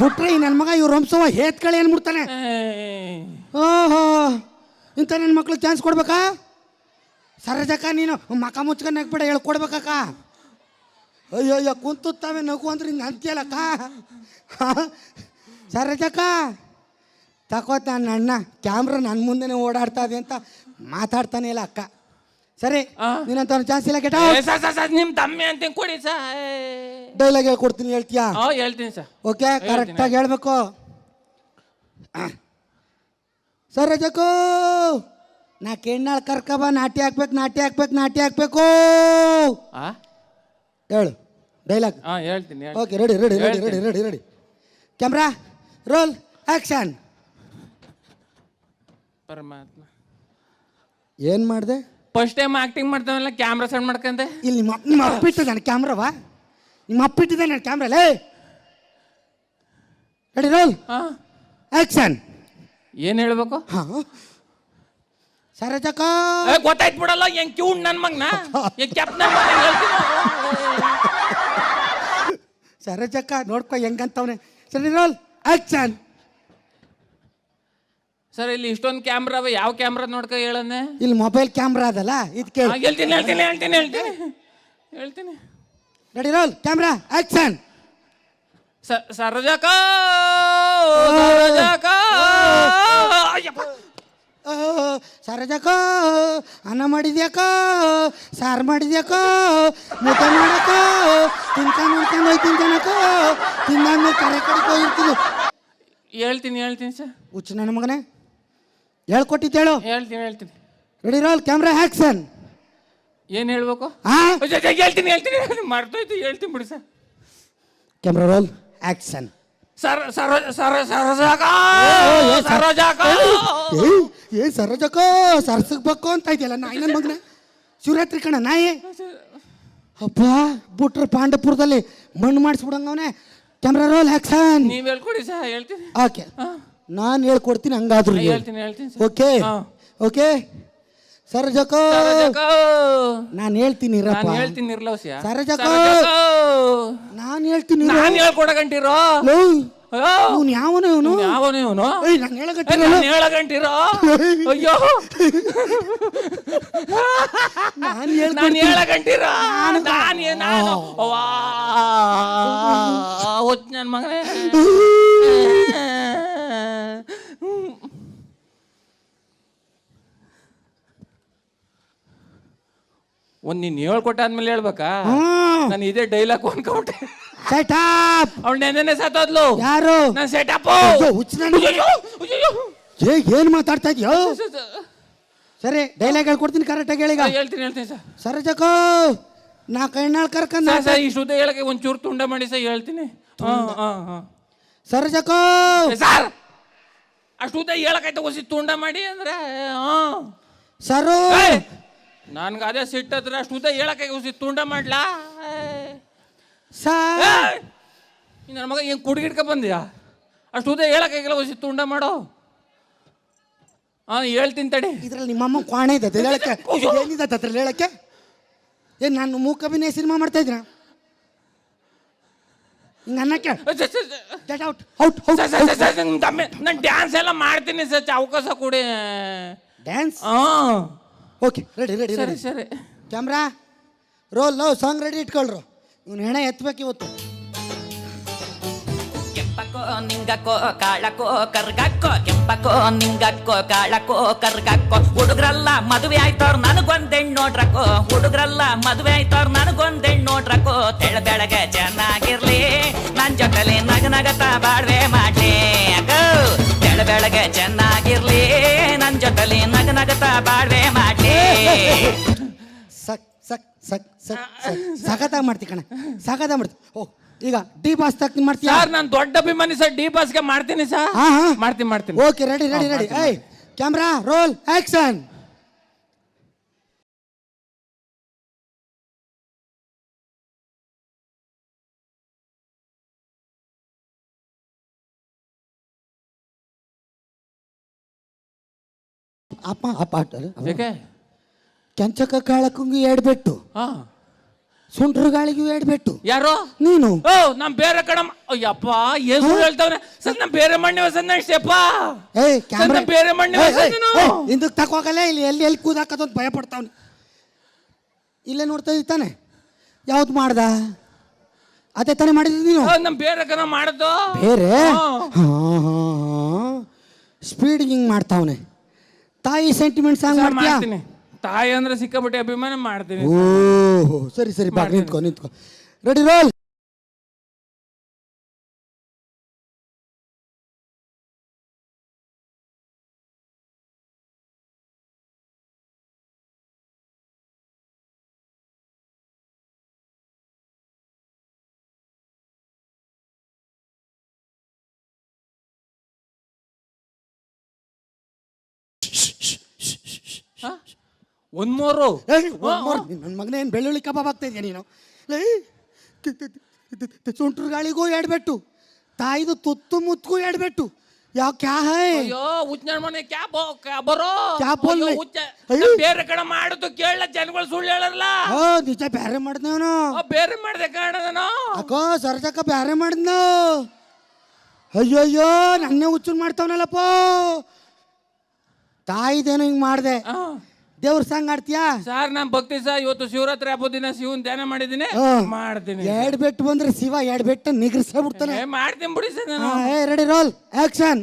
[SPEAKER 3] ಬಿಟ್ರಿ ನನ್ನ ಮಗ ಇವ್ರ ವಂಶವ ಹೇತ್ಕಳಿ ಏನ್ಬಿಡ್ತಾನೆ
[SPEAKER 4] ಏಯ್.
[SPEAKER 3] ಓಹೋ, ಇಂಥ ನನ್ನ ಮಕ್ಳು ಚಾನ್ಸ್ ಕೊಡ್ಬೇಕಾ? ಸರಜಕ್ಕ, ನೀನು ಮಕ ಮುಚ್ಕೊಂಡು ನಗ್ಬೇಡ ಹೇಳ್ಕೊಡ್ಬೇಕಕ್ಕ ಅಯ್ಯೋ ಅಯ್ಯೋ ಕುಂತುತ್ತಾವೆ ನಗು ಅಂದ್ರೆ ಹಿಂಗೆ ಅಂತೀಯಲ್ಲಕ್ಕ ಸರಜಕ್ಕ, ತಕೋತ ನನ್ನ ಅಣ್ಣ ಕ್ಯಾಮ್ರಾ ನನ್ನ ಮುಂದೆನೇ ಓಡಾಡ್ತಾ ಇದೆ ಅಂತ ಮಾತಾಡ್ತಾನೆ ಇಲ್ಲ ಅಕ್ಕ. ಸರಿ. ನೀನಂತ ಜಾಸ್ತಿ ಇಲ್ಲ ಕೆಟ್ಟ
[SPEAKER 4] ಸರ್ ಸರ್ ಸರ್ ನಿಮ್ಮ ತಮ್ಮಿ ಅಂತೀನಿ ಕೊಡಿ ಸರ್.
[SPEAKER 3] ಡೈಲಾಗ್ ಹೇಳ್ಕೊಡ್ತೀನಿ ಹೇಳ್ತೀಯಾ?
[SPEAKER 4] ಹಾಂ ಹೇಳ್ತೀನಿ ಸರ್.
[SPEAKER 3] ಓಕೆ ಕರೆಕ್ಟಾಗಿ ಹೇಳ್ಬೇಕು. ಸರ್ ರಜಕು ನಾ ಕೆಣ್ಣಾಳ್ ಕರ್ಕಬ ನಾಟಿ ಹಾಕ್ಬೇಕು ನಾಟಿ ಹಾಕ್ಬೇಕು ನಾಟಿ ಹಾಕ್ಬೇಕು. ಹೇಳು ಡೈಲಾಗ್.
[SPEAKER 4] ಹಾಂ ಹೇಳ್ತೀನಿ.
[SPEAKER 3] Okay ready ready ready. Ready ready ready camera roll action
[SPEAKER 4] ಪರಮಾತ್ಮ.
[SPEAKER 3] ಏನು ಮಾಡಿದೆ?
[SPEAKER 4] ಫಸ್ಟ್ ಟೈಮ್ ಆಕ್ಟಿಂಗ್ ಮಾಡ್ತಾವಲ್ಲ ಕ್ಯಾಮ್ರಾ ಸೆಂಡ್ ಮಾಡ್ಕಂದೆ
[SPEAKER 3] ಇಲ್ಲಿ ನಿಮ್ಮ ನಿಮ್ಮ ಕ್ಯಾಮ್ರಾ ಕ್ಯಾಮ್ರಾವಾ ನಿಮ್ಮ ಅಪ್ಪ ಇಟ್ಟಿದ್ದಾನೆ ಕ್ಯಾಮ್ರಾ ಲೇ ರೆಡಿ ರೋಲ್
[SPEAKER 4] ಹಾಂ.
[SPEAKER 3] ಆಕ್ಷನ್
[SPEAKER 4] ಏನು ಹೇಳ್ಬೇಕು?
[SPEAKER 3] ಹಾಂ. ಸರಜಕ ರಜಕ
[SPEAKER 4] ಏ, ಗೊತ್ತಾಯ್ತು ಬಿಡಲ್ಲ ಹೆಂಗ್ ಕ್ಯೂಡ್ ನನ್ ಮಗ್ನ? ಈ ಕೆಪ್ ನನ್ ಮಗ ಹೇಳ್ತೀನಿ.
[SPEAKER 3] ಸರಜಕ್ಕ ನೋಡ್ಕೊ ಹೆಂಗಂತವ್ನೆ. ಸರಿ ರೋಲ್ ಆಕ್ಷನ್
[SPEAKER 4] ಸರ್ ಇಲ್ಲಿ ಇಷ್ಟೊಂದು ಕ್ಯಾಮ್ರಾ ಯಾವ ಕ್ಯಾಮ್ರಾ ನೋಡ್ಕ ಹೇಳನೆ
[SPEAKER 3] ಇಲ್ಲಿ ಮೊಬೈಲ್ ಕ್ಯಾಮ್ರಾ ಅದಲ್ಲ ಇದು ಕೇಳಿ.
[SPEAKER 4] ಹೇಳ್ತೀನಿ ಹೇಳ್ತೀನಿ ಹೇಳ್ತೀನಿ ಹೇಳ್ತೀನಿ. ಹೇಳ್ತೀನಿ.
[SPEAKER 3] ರೆಡಿ ರೋಲ್ ಕ್ಯಾಮ್ರಾ ಆಕ್ಷನ್
[SPEAKER 4] ಸರೋಜಕ ಸರೋಜಕ.
[SPEAKER 3] ಸರಜಕ್ಕ ಅನ್ನ ಮಾಡಿದ್ಯಾಕೋ ಸಾರು ಮಾಡಿದ್ಯಾಕ ಮುಖ ಮಾಡಕ ತಿನ್ಕೊಂಡು ನೋಡ್ಕೊಂಡು ಹೋಯ್ತೀನಿ ಜನಕ ತಿಂದಾದ್ಮೇಲೆ ಕರೆ ಕಡೆ ಹೋಗಿರ್ತೀನಿ.
[SPEAKER 4] ಹೇಳ್ತೀನಿ ಹೇಳ್ತೀನಿ ಸರ್.
[SPEAKER 3] ಹುಚ್ಚು ನನ್ನ ಮಗನೇ. ಹೇಳ್ಕೊಟ್ಟಿದ್ದು ಹೇಳು
[SPEAKER 4] ಹೇಳ್ತೀನಿ ಹೇಳ್ತೀನಿ.
[SPEAKER 3] ರೆಡಿ ರೋಲ್ ಕ್ಯಾಮ್ರಾ ಆಕ್ಷನ್
[SPEAKER 4] ಏನು ಹೇಳ್ಬೇಕು?
[SPEAKER 3] ಹಾ
[SPEAKER 4] ಅಯ್ಯೋ, ಹೇಳ್ತೀನಿ ಹೇಳ್ತೀನಿ ಮರ್ತೋಯ್ತು ಹೇಳ್ತೀನಿ ಬಿಡಿ sir.
[SPEAKER 3] Camera roll action
[SPEAKER 4] sir ಸರೋ ಸರ ಸರೋಜಕ! ಸರೋಜಕ!
[SPEAKER 3] ಏ ಸರೋಜಕ್ಕ ಸರ್ಸಕ್ಬೇಕು ಅಂತ ಇದೆಯಲ್ಲ ನಾಯಿ ನನ್ನ ಮಗನ. ಶಿವರಾತ್ರಿ ಕಣ ನಾಯಿ. ಅಪ್ಪ ಬಿಟ್ರೆ ಪಾಂಡಪುರದಲ್ಲಿ ಮಣ್ಣು ಮಾಡಿಸ್ಬಿಡಂಗವನೇ ಕ್ಯಾಮ್ರಾ ರೋಲ್ ಆಕ್ಷನ್
[SPEAKER 4] ನೀವು ಹೇಳ್ಕೊಡಿ ಸರ್ ಹೇಳ್ತೀನಿ.
[SPEAKER 3] ಓಕೆ ನಾನು ಹೇಳ್ಕೊಡ್ತೀನಿ ಹಂಗಾದ್ರು
[SPEAKER 4] ಹೇಳ್ತೀನಿ ಹೇಳ್ತೀನಿ ಸರ್.
[SPEAKER 3] ಓಕೆ
[SPEAKER 4] ಹಾ.
[SPEAKER 3] ಓಕೆ ಸರ್
[SPEAKER 4] ಸರೋಜಕ
[SPEAKER 3] ನಾನು ಹೇಳ್ತೀನಿ ಇರಪ್ಪ.
[SPEAKER 4] ನಾನು ಹೇಳ್ತೀನಿ ನಿರ್ಲೌಸ್ಯ
[SPEAKER 3] ಸರಜಕ.
[SPEAKER 4] ಸರೋಜಕ.
[SPEAKER 3] ನಾನು ಹೇಳ್ತೀನಿ ಇರು.
[SPEAKER 4] ನಾನ್ ಹೇಳ್ಕೊಡಗಂಟಿರೋ
[SPEAKER 3] ಲೋ,
[SPEAKER 4] ಅಯ್ಯೋ!
[SPEAKER 3] ಇವ್ನು ಯಾವನು ಇವನು?
[SPEAKER 4] ಯಾವನು ಇವನು?
[SPEAKER 3] ಏಯ್ ನಾನು ಹೇಳಕತ್ತಿರಲ್ಲ
[SPEAKER 4] ನಾನು ಹೇಳಗಂಟಿರೋ ಅಯ್ಯೋ!
[SPEAKER 3] ನಾನು
[SPEAKER 4] ನಾನು
[SPEAKER 3] ಹೇಳ್ಕೊಡ್ತೀನಿ
[SPEAKER 4] ಹೇಳಗಂಟಿರೋ ನಾನು ನಾನು? ಅವ್ವಾ! ಹೊತ್ತು ನನ್ನ ಮಗನೇ. ಒಂದ್ ನೀನ್ ಹೇಳ್ಕೊಟ್ಟಾದ್ಮೇಲೆ ಹೇಳ್ಬೇಕಾ?
[SPEAKER 3] ಹ್ಮ್.
[SPEAKER 4] ನಾನು ಇದೇ ಡೈಲಾಗ್ ಅನ್ಕೊಂಡೆ
[SPEAKER 3] ಸೆಟ್ ಅಪ್
[SPEAKER 4] ಅವಳು ನೆನ್ನೆ ಸತ್ತೋದ್ಲು
[SPEAKER 3] ಯಾರು?
[SPEAKER 4] ನಾನು ಸೆಟಪ್
[SPEAKER 3] ಅಯ್ಯೋ, ಹುಚ್ಚು ನನ್ನ ಏ ಏನ್ ಮಾತಾಡ್ತಾ ಇದೀಯೋ? ಸರಿ ಡೈಲಾಗ್ ಹೇಳ್ಕೊಡ್ತೀನಿ ಕರೆಕ್ಟಾಗಿ ಹೇಳಿಗ.
[SPEAKER 4] ಹೇಳ್ತೀನಿ ಹೇಳ್ತೀನಿ ಸರ್.
[SPEAKER 3] ಜಕ ನಾ ಕೈನಾಳ್ ಕರ್ಕಂದ
[SPEAKER 4] ಸರ್ ಈ ಶುದ್ಧ ಹೇಳಕ್ಕೆ ಒಂಚೂರು ತುಂಡ ಮಾಡಿ ಸರ್ ಹೇಳ್ತೀನಿ. ಹಾಂ ಹಾಂ ಹಾಂ.
[SPEAKER 3] ಸರೋಜಕ್ಕ.
[SPEAKER 4] ಸರ್ ಅಷ್ಟು ಉದ್ದ ಹೇಳಕೈತೆ ಒಸಿ ತುಂಡ ಮಾಡಿ ಅಂದ್ರೆ ಹಾಂ.
[SPEAKER 3] ಸರು.
[SPEAKER 4] ನನ್ಗೆ ಅದೇ ಸಿಟ್ಟತ್ರ ಅಷ್ಟು ಉದ್ದ ಹೇಳಕ್ಕೆ ಒಸಿ ತುಂಡ ಮಾಡ್ಲಾ ನನ್ನ ಮಗ ಏನು ಕುಡ್ಗಿಡ್ಕ ಬಂದ್ಯಾ ಅಷ್ಟು ಉದ್ದ ಹೇಳಕ್ಕಾಗಿಲ್ಲ ಒಸಿ ತುಂಡ ಮಾಡೋ ಹಾಂ ಹೇಳ್ತೀನಿ ತಡಿ
[SPEAKER 3] ಇದ್ರಲ್ಲಿ ನಿಮ್ಮಮ್ಮ ಕ್ವಾಣೆ ಇದೆ ಹೇಳಕ್ಕೆ ಏನಿದೆ ಅದ್ರಲ್ಲಿ ಹೇಳಕ್ಕೆ ಏನು ನಾನು ಮೂಕಭಿನಯ ಸಿನಿಮಾ ಮಾಡ್ತಾ ಇದ್ದೀನ ಗೆಟ್ ಔಟ್ ಔಟ್
[SPEAKER 4] ನಾನು ಡ್ಯಾನ್ಸ್ ಎಲ್ಲ ಮಾಡ್ತೀನಿ ಸರ್ ಅವಕಾಶ ಕೊಡಿ
[SPEAKER 3] ಡ್ಯಾನ್ಸ್
[SPEAKER 4] ಹಾಂ
[SPEAKER 3] ಓಕೆ ರೆಡಿ ರೆಡಿ
[SPEAKER 4] ಸರಿ
[SPEAKER 3] ರೆಡಿ
[SPEAKER 4] ಸರಿ.
[SPEAKER 3] Camera roll love song ready ಇಟ್ಕೊಳ್ರು. ಇವ್ನು ಹೆಣ ಎತ್ತಬೇಕು ಇವತ್ತು.
[SPEAKER 5] ಕೆಂಪಕ್ಕೋ ನಿಂಗಕ್ಕೋ ಕಾಳಕ್ಕೋ ಕರ್ಗಕ್ಕೋ. ಕೆಂಪಕ್ಕೋ ನಿಂಗಕ್ಕೋ ಕಾಳಕ್ಕೋ ಕರ್ಗಕ್ಕೋ. ಹುಡುಗ್ರಲ್ಲ ಮದುವೆ ಆಯ್ತವ್ರ ನೋಡ್ರಕ್ಕೋ ಹುಡುಗ್ರಲ್ಲ ಮದುವೆ ಆಯ್ತವ್ರ ನನಗೊಂದೆಣ್ ನೋಡ್ರಕ್ಕೋ ತೆಳ ಬೆಳಗ್ಗೆ ಚೆನ್ನಾಗಿರ್ಲಿ. ನನ್ ಜೊತೆಲಿ ನಗ ನಗತ ಬಾಳ್ವೆ ಮಾಡ್ಲಿ. ಅಕ್ಕೋ ತೆಳ ಬೆಳಗ್ಗೆ ಚೆನ್ನಾಗಿರ್ಲಿ. ನನ್ ಜೊತೆಲಿ ನಗ ನಗತ ಬಾಳ್ವೆ
[SPEAKER 3] ಸಕ್ ಸಕ್ ಮಾಡ್ತೀವಿ ಸಕ್ ಸಕ್. ಸಖತ್ತಾಗಿ ಮಾಡ್ತಿ ಕಣ ಸಖತ್ತಾಗಿ ಮಾಡ್ತಿ. ಓ ಈಗ ಡಿ ಬಾಸ್ ತಕ್ಕ ಮಾಡ್ತೀಯ?
[SPEAKER 4] ಸರ್ ನಾನು ದೊಡ್ಡ ಅಭಿಮಾನಿ ಸರ್ ಡಿ ಬಾಸ್ಗೆ ಮಾಡ್ತೀನಿ ಸರ್.
[SPEAKER 3] ಹಾ, ಹಾ.
[SPEAKER 4] ಮಾಡ್ತೀನಿ ಮಾಡ್ತೀನಿ.
[SPEAKER 3] ಓಕೆ ರೆಡಿ ರೆಡಿ ರೆಡಿ ಏಯ್ ಕ್ಯಾಮ್ರಾ ರೋಲ್ ಆಕ್ಷನ್ ಅಪ್ಪ ಅಪ್ಪ
[SPEAKER 4] ಯಾಕೆ
[SPEAKER 3] ಕೆಂಚಕ ಕಾಳಕ್ಕೂ ಏಡ್ಬಿಟ್ಟು.
[SPEAKER 4] ಹಾ.
[SPEAKER 3] ಸುಂಟ್ರ ಗಾಳಿಗೂ ಎಡ್ಬೆಟ್ಟು
[SPEAKER 4] ಯಾರೋ?
[SPEAKER 3] ನೀನು.
[SPEAKER 4] ಓ ನಮ್ ಬೇರೆ ಕಡೆ ಅಯ್ಯಪ್ಪ ಏನ್ ಸುಳ್ಳು ಹೇಳ್ತಾವ್ನೆ. ಸರ್ ನಮ್ ಬೇರೆ ಮಣ್ಣಿ ವಸಂತ ಅಷ್ಟೇಪ್ಪ
[SPEAKER 3] ಏಯ್
[SPEAKER 4] ಸರ್
[SPEAKER 3] ಕ್ಯಾಮ್ರಾ
[SPEAKER 4] ನಮ್ ಬೇರೆ ಮಣ್ಣಿ
[SPEAKER 3] ಹಿಂದಕ್ ತಕೋಗಲ್ಲ ಇಲ್ಲಿ ಎಲ್ಲಿ ಎಲ್ಲಿ ಕೂದಾಕತ್ತಂತ ಭಯ ಪಡ್ತಾವ್ನ. ಇಲ್ಲೇ ನೋಡ್ತಾ ಇದ್ದಾನೆ ಯಾವ್ದು ಮಾಡ್ದ? ಅದೇ ತಾನೇ ಮಾಡಿದ್ರಿ ನೀನು?
[SPEAKER 4] ನಮ್ ಬೇರೆ ಕಡೆ ಮಾಡಿದ್ದು
[SPEAKER 3] ಬೇರೆ. ಸ್ಪೀಡ್ ಹಿಂಗ್ ಮಾಡ್ತಾವನೆ. ತಾಯಿ ಸೆಂಟಿಮೆಂಟ್ ಸಾಂಗ್
[SPEAKER 4] ಮಾಡ್ತೀನಿ. ತಾಯಿ ಅಂದ್ರೆ ಸಿಕ್ಕಾಬಿಟ್ಟೆ ಅಭಿಮಾನ ಮಾಡ್ತೀನಿ.
[SPEAKER 3] ಓಹೋ ಸರಿ ಸರಿ ಬಾ
[SPEAKER 4] ಮಾಡ್ತೀನಿ.
[SPEAKER 3] ನಿಂತ್ಕೊ ನಿಂತ್ಕೊ. ರೆಡಿ ರೋಲ್
[SPEAKER 4] ಒಂದ್ ಮೂರು
[SPEAKER 3] ನನ್ನ ಮಗನೇ ಏನು ಬೆಳ್ಳುಳ್ಳಿ ಕಬಾಬ್ ಆಗ್ತಾ ಇದೆಯಾ ನೀನು ಸುಂಟ್ರ ಗಾಳಿಗೂ ಎಡ್ಬೆಟ್ಟು ತಾಯಿದು ತುತ್ತು ಮುತ್ತಗೂ ಎಡ್ಬೆಟ್ಟು ಯಾವ ಕ್ಯಾ ಹೈ?
[SPEAKER 4] ಅಯ್ಯೋ ಉಚ್ಚ ಮನೆ ಕ್ಯಾ ಬೋ ಕ್ಯಾ ಬರೋ?
[SPEAKER 3] ಕ್ಯಾ ಬೋಲ್
[SPEAKER 4] ಬೇರೆ ಕಡೆ ಮಾಡುದು ಕೇಳಲ್ಲ ಜನಗಳು ಸುಳ್ಳು ಹೇಳಲ್ಲ.
[SPEAKER 3] ಓ ನಿಜ ಬ್ಯಾರೆ
[SPEAKER 4] ಮಾಡ್ದೇವನು ಬೇರೆ ಮಾಡ್ದೆ ಕಾಣದನು
[SPEAKER 3] ಅಕ್ಕೋ ಸರ್ಜಕ ಬ್ಯಾರೆ ಮಾಡಿದ್ನ? ಅಯ್ಯೋ ಅಯ್ಯೋ ನನ್ನೇ ಹುಚ್ಚು ಮಾಡ್ತಾವನಲ್ಲಪ್ಪ? ತಾಯಿದೇನೋ ಹಿಂಗ್ ಮಾಡ್ದೆ. ದೇವ್ರ ಸಾಂಗ್ ಆಡ್ತೀಯಾ
[SPEAKER 4] ಸರ್ ನಾನ್ ಭಕ್ತಿ ಸರ್ ಇವತ್ತು ಶಿವರಾತ್ರಿ ಹಬ್ಬದ ದಿನ ಶಿವನ್ ಧ್ಯಾನ
[SPEAKER 3] ಮಾಡಿದೀನಿ.
[SPEAKER 4] ಮಾಡ್ತೀನಿ.
[SPEAKER 3] ಎರಡ್ ಬೆಟ್ಟು ಬಂದ್ರೆ ಶಿವ ಎರಡ್ ಬೆಟ್ಟ ನಿಗ್ರಸ ಬಿಡ್ತಾನೆ
[SPEAKER 4] ಏ, ಮಾಡ್ತೀನಿ ಬಿಡಿ ಸರ್ ನಾನು.
[SPEAKER 3] ಏ ರೆಡಿ ರೋಲ್ ಆಕ್ಷನ್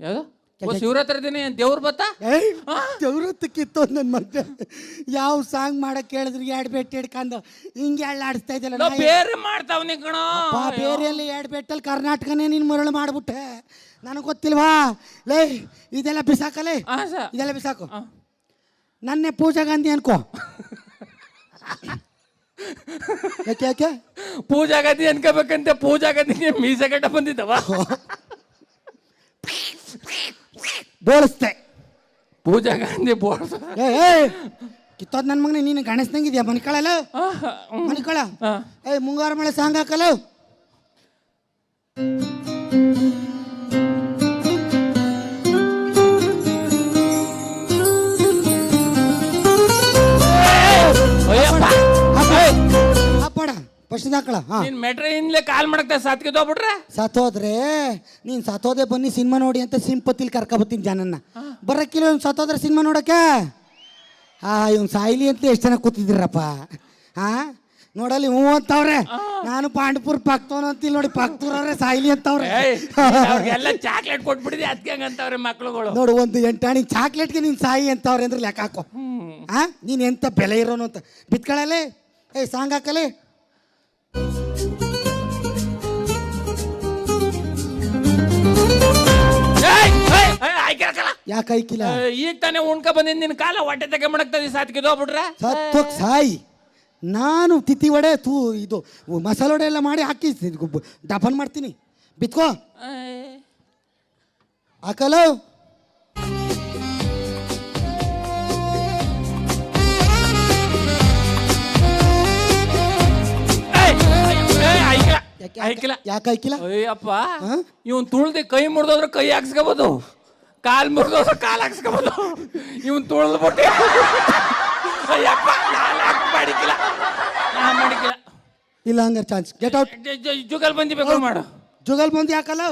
[SPEAKER 4] ಯಾವ್ದು? ಓ, ಶಿವರಾತ್ರಿ ದಿನ ಏನ್ ದೇವ್ರ ಬತ್ತ?
[SPEAKER 3] ಏಯ್ ದೇವ್ರತ್ತು ಕಿತ್ತು ನನ್ನ ಮಗ. ಯಾವ ಸಾಂಗ್ ಮಾಡಕ್ ಕೇಳಿದ್ರು ಎರಡ್ ಬೆಟ್ಟ ಹಿಡ್ಕೊಂಡು ಹಿಂಗೆ ಎಲ್ಲ ಆಡಿಸ್ತಾ ಇದ್ದಿಲ್ಲ
[SPEAKER 4] ನಾವ್ ಬೇರೆ ಮಾಡ್ತಾವ್ನಿ ಕಣ.
[SPEAKER 3] ಅಪ್ಪ ಬೇರೆಯಲ್ಲಿ ಎರಡು ಬೆಟ್ಟಲ್ಲಿ ಕರ್ನಾಟಕನೇ ನೀನ್ ಮರಳು ಮಾಡ್ಬಿಟ್ಟೆ. ನನಗೆ ಗೊತ್ತಿಲ್ವಾ? ಲೇ ಇದೆಲ್ಲ ಬಿಸಾಕಲೇ
[SPEAKER 4] ಹಾ ಸರ್
[SPEAKER 3] ಇದೆಲ್ಲ ಬಿಸಾಕು. ನನ್ನೇ ಪೂಜಾ ಗಾಂಧಿ ಅನ್ಕೋ. ಯಾಕೆ ಯಾಕೆ?
[SPEAKER 4] ಪೂಜಾ ಗತಿ ಅನ್ಕೋಬೇಕಂತೆ. ಪೂಜಾ ಗತಿಗೆ ಮೀಸೆ ಗಡ್ಡ ಬಂದಿದ್ದವ.
[SPEAKER 3] ಬೋಳಿಸ್ತೆ.
[SPEAKER 4] ಪೂಜಾ ಗಾಂಧಿ ಬೋರ್ಡ್
[SPEAKER 3] ಏ ಏ ಕಿತ್ತೋದ್ ನನ್ನ ಮಗನೇ ನೀನು ಗಣೇಶನಂಗಿದ್ಯಾ ಮನಿಕಳಲ್ಲ ಮನಿಕಳ ಏ ಮುಂಗಾರು ಮಳೆ ಸಾಂಗ್ ಹಾಕಲ್ಲ? ಹಾಪಾಡ ಫಸ್ಟ್ ಹಾಕಳ ಹಾ.
[SPEAKER 4] ನೀನ್ ಕಾಲ್ ಇಂದ್ಲೆ ಕಾಲ್ ಮಾಡಕ್ತ ಸಾತ್ಗೆ ಹೋಗ್ಬಿಟ್ರೆ?
[SPEAKER 3] ಸತ್ತೋದ್ರೆ ನೀನ್ ಸತ್ತೋದೆ ಬನ್ನಿ ಸಿನಿಮಾ ನೋಡಿ ಅಂತ ಸಿಂಪತಿಲ್ ಕರ್ಕೊಬತ್ತೀನಿ ಜನನ್ನ. ಬರಕ್ಕಿಲ್ಲ ಇವ್ನು ಸತ್ತೋದ್ರೆ ಸಿನಿಮಾ ನೋಡಕ್ಕೆ? ಆ ಇವ್ನು ಸಾಯ್ಲಿ ಅಂತ ಎಷ್ಟು ಜನ ಕೂತಿದ್ದೀರಪ್ಪ. ಹಾ? ನೋಡಲ್ಲಿ ಹ್ಞೂ ಅಂತವ್ರೆ. ನಾನು ಪಾಂಡಪುರ್ ಪಕ್ತವನು ಅಂತಿಲ್ಲ ನೋಡಿ ಪಕ್ತೂರವ್ರೆ ಸಾಯಿಲಿ ಅಂತವ್ರೆ.
[SPEAKER 4] ಎಲ್ಲ ಚಾಕ್ಲೇಟ್ ಕೊಟ್ಬಿಡಿದೆ ಅದಕ್ಕೆ ಹಂಗಂತವ್ರೆ ಮಕ್ಳುಗಳು.
[SPEAKER 3] ನೋಡು ಒಂದು ಎಂಟಾಣಿ ಚಾಕ್ಲೇಟ್ಗೆ ನೀನು ಸಾಯಿ ಅಂತವ್ರೆ ಅಂದ್ರೆ ಲೆಕ್ಕ ಹಾಕೋ. ಹಾ ನೀನು ಎಂತ ಬೆಲೆ ಇರೋನು ಅಂತ. ಬಿತ್ಕೊಳ್ಳಲೆ ಏಯ್ ಸಾಂಗ್ ಹಾಕಲೆ ಯಾಕೆ ಐಕಿಲ್ಲ
[SPEAKER 4] ಏ, ಈಗ ತಾನೆ ಉಣ್ಕ ಬಂದಿದ್ ನಿನ್ ಕಾಲ ಹೊಟ್ಟೆ ತೆಗೆ ಮಾಡಕ್ತದೆ ಸಾತ್ಗೆ ಹೋಗ್ಬಿಟ್ರೆ
[SPEAKER 3] ಸತ್ತೋಕ್ ಸಾಯಿ. ನಾನು ತಿತಿ ವಡೆ ತೂ ಇದು ಮಸಾಲೆ ವಡೆ ಎಲ್ಲ ಮಾಡಿ ಹಾಕಿ ದಫನ್ ಮಾಡ್ತೀನಿ. ಬಿತ್ಕೋ. ಹಾಕಲ್ಲ
[SPEAKER 4] ಆಯ್ಕಿಲ್ಲ
[SPEAKER 3] ಯಾಕೆ ಹಾಕಿಲ್ಲ?
[SPEAKER 4] ಅಯ್ಯಪ್ಪ ಇವನ್ ತುಳ್ದೆ ಕೈ ಮುರಿದೋದ್ರೆ ಕೈ ಹಾಕ್ಸ್ಕೋಬೋದು. ಕಾಲ್ ಮುರಿದೋದ್ರೆ ಕಾಲ್ ಹಾಕ್ಸ್ಕೋಬೋದು. ಇವನ್ ತುಳ್ದ್ಬಿಟ್ಟೆ ಅಯ್ಯಪ್ಪ ನಾನು ಹಾಕ್ ಮಾಡಿಕಿಲ್ಲ ನಾ ಮಾಡಿಕಿಲ್ಲ
[SPEAKER 3] ಇಲ್ಲ ಹಂಗಾರೆ ಚಾನ್ಸ್ ಗೆಟ್ ಔಟ್
[SPEAKER 4] ಜುಗಲ್ ಬಂದಿ ಬೇಕು ಮಾಡು.
[SPEAKER 3] ಜುಗಲ್ ಬಂದಿ ಯಾಕಲ್ಲ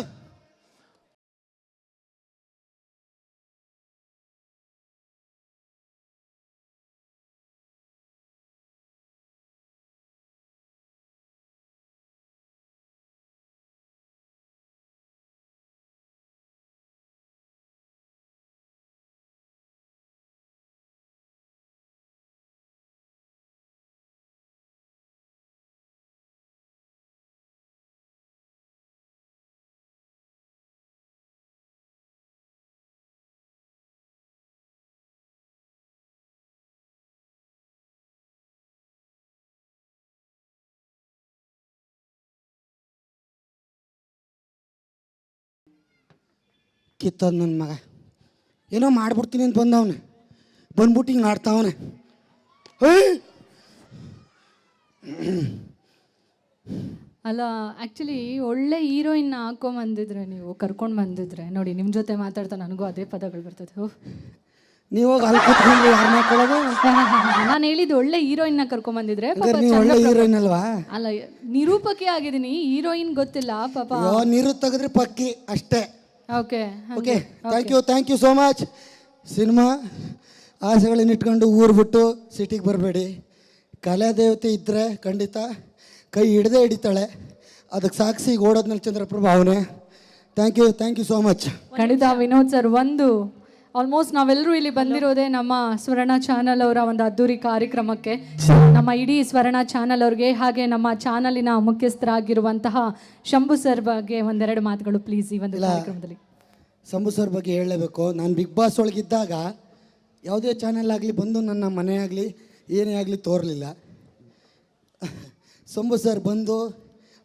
[SPEAKER 3] ಕಿತ್ತೋದ್ ನನ್ನ ಮಗ. ಏನೋ ಮಾಡ್ಬಿಡ್ತೀನಿ ಅಂತ ಬಂದವನೆ. ಬಂದ್ಬಿಟ್ಟು ಹಿಂಗೆ ಆಡ್ತಾವನೆ
[SPEAKER 1] ಅಲ್ಲ ಆ್ಯಕ್ಚುಲಿ ಒಳ್ಳೆ ಹೀರೋಯಿನ್ನ ಹಾಕೊಂಡ್ ಬಂದಿದ್ರೆ ನೀವು ಕರ್ಕೊಂಡು ಬಂದಿದ್ರೆ. ನೋಡಿ ನಿಮ್ಮ ಜೊತೆ ಮಾತಾಡ್ತಾ ನನಗೂ ಅದೇ ಪದಗಳು ಬರ್ತದೆ. ಓಹ್
[SPEAKER 3] ನೀವು
[SPEAKER 1] ನಾನು ಹೇಳಿದ್ದು ಒಳ್ಳೆ ಹೀರೋಯಿನ್ನ
[SPEAKER 3] ಕರ್ಕೊಂಬಂದಿದ್ರೆ ಒಳ್ಳೆ ಹೀರೋಯಿನ್ ಅಲ್ವಾ?
[SPEAKER 1] ಅಲ್ಲ ನಿರೂಪಕಿ ಆಗಿದ್ದೀನಿ ಹೀರೋಯಿನ್ ಗೊತ್ತಿಲ್ಲ ಪಾಪ.
[SPEAKER 3] ನೀರು ತೆಗೆದ್ರೆ ಪಕ್ಕಿ ಅಷ್ಟೇ.
[SPEAKER 1] Okay
[SPEAKER 3] okay thank you thank you so much cinema ಆಸೆಗಳನ್ನ ಇಟ್ಕೊಂಡು ಊರು ಬಿಟ್ಟು ಸಿಟಿಗೆ ಬರಬೇಡಿ. ಕಲೆ ದೇವತೆ ಇದ್ದರೆ ಖಂಡಿತ ಕೈ ಹಿಡ್ದೇ ಹಿಡಿತಾಳೆ. ಅದಕ್ಕೆ ಸಾಕ್ಷಿ ಓಡೋದ್ನಲ್ಲಿ ಚಂದ್ರಪ್ರಭಾವನೆ thank you thank you so much
[SPEAKER 1] ಖಂಡಿತ ವಿನೋದ್ ಸರ್ ಒಂದು ಆಲ್ಮೋಸ್ಟ್ ನಾವೆಲ್ಲರೂ ಇಲ್ಲಿ ಬಂದಿರೋದೇ ನಮ್ಮ ಸ್ವರ್ಣ ಚಾನಲ್ ಅವರ ಒಂದು ಅದ್ದೂರಿ ಕಾರ್ಯಕ್ರಮಕ್ಕೆ. ನಮ್ಮ ಇಡೀ ಸ್ವರ್ಣ ಚಾನಲ್ ಅವ್ರಿಗೆ ಹಾಗೆ ನಮ್ಮ ಚಾನಲಿನ ಮುಖ್ಯಸ್ಥರಾಗಿರುವಂತಹ ಶಂಭು ಸರ್ ಬಗ್ಗೆ ಒಂದೆರಡು ಮಾತುಗಳು ಪ್ಲೀಸ್ ಈ ಒಂದು ಕಾರ್ಯಕ್ರಮದಲ್ಲಿ.
[SPEAKER 3] ಶಂಭು ಸರ್ ಬಗ್ಗೆ ಹೇಳಲೇಬೇಕು ನಾನು ಬಿಗ್ ಬಾಸ್ ಒಳಗಿದ್ದಾಗ ಯಾವುದೇ ಚಾನೆಲ್ ಆಗಲಿ ಬಂದು ನನ್ನ ಮನೆ ಆಗಲಿ ಏನೇ ಆಗಲಿ ತೋರಲಿಲ್ಲ. ಶಂಭು ಸರ್ ಬಂದು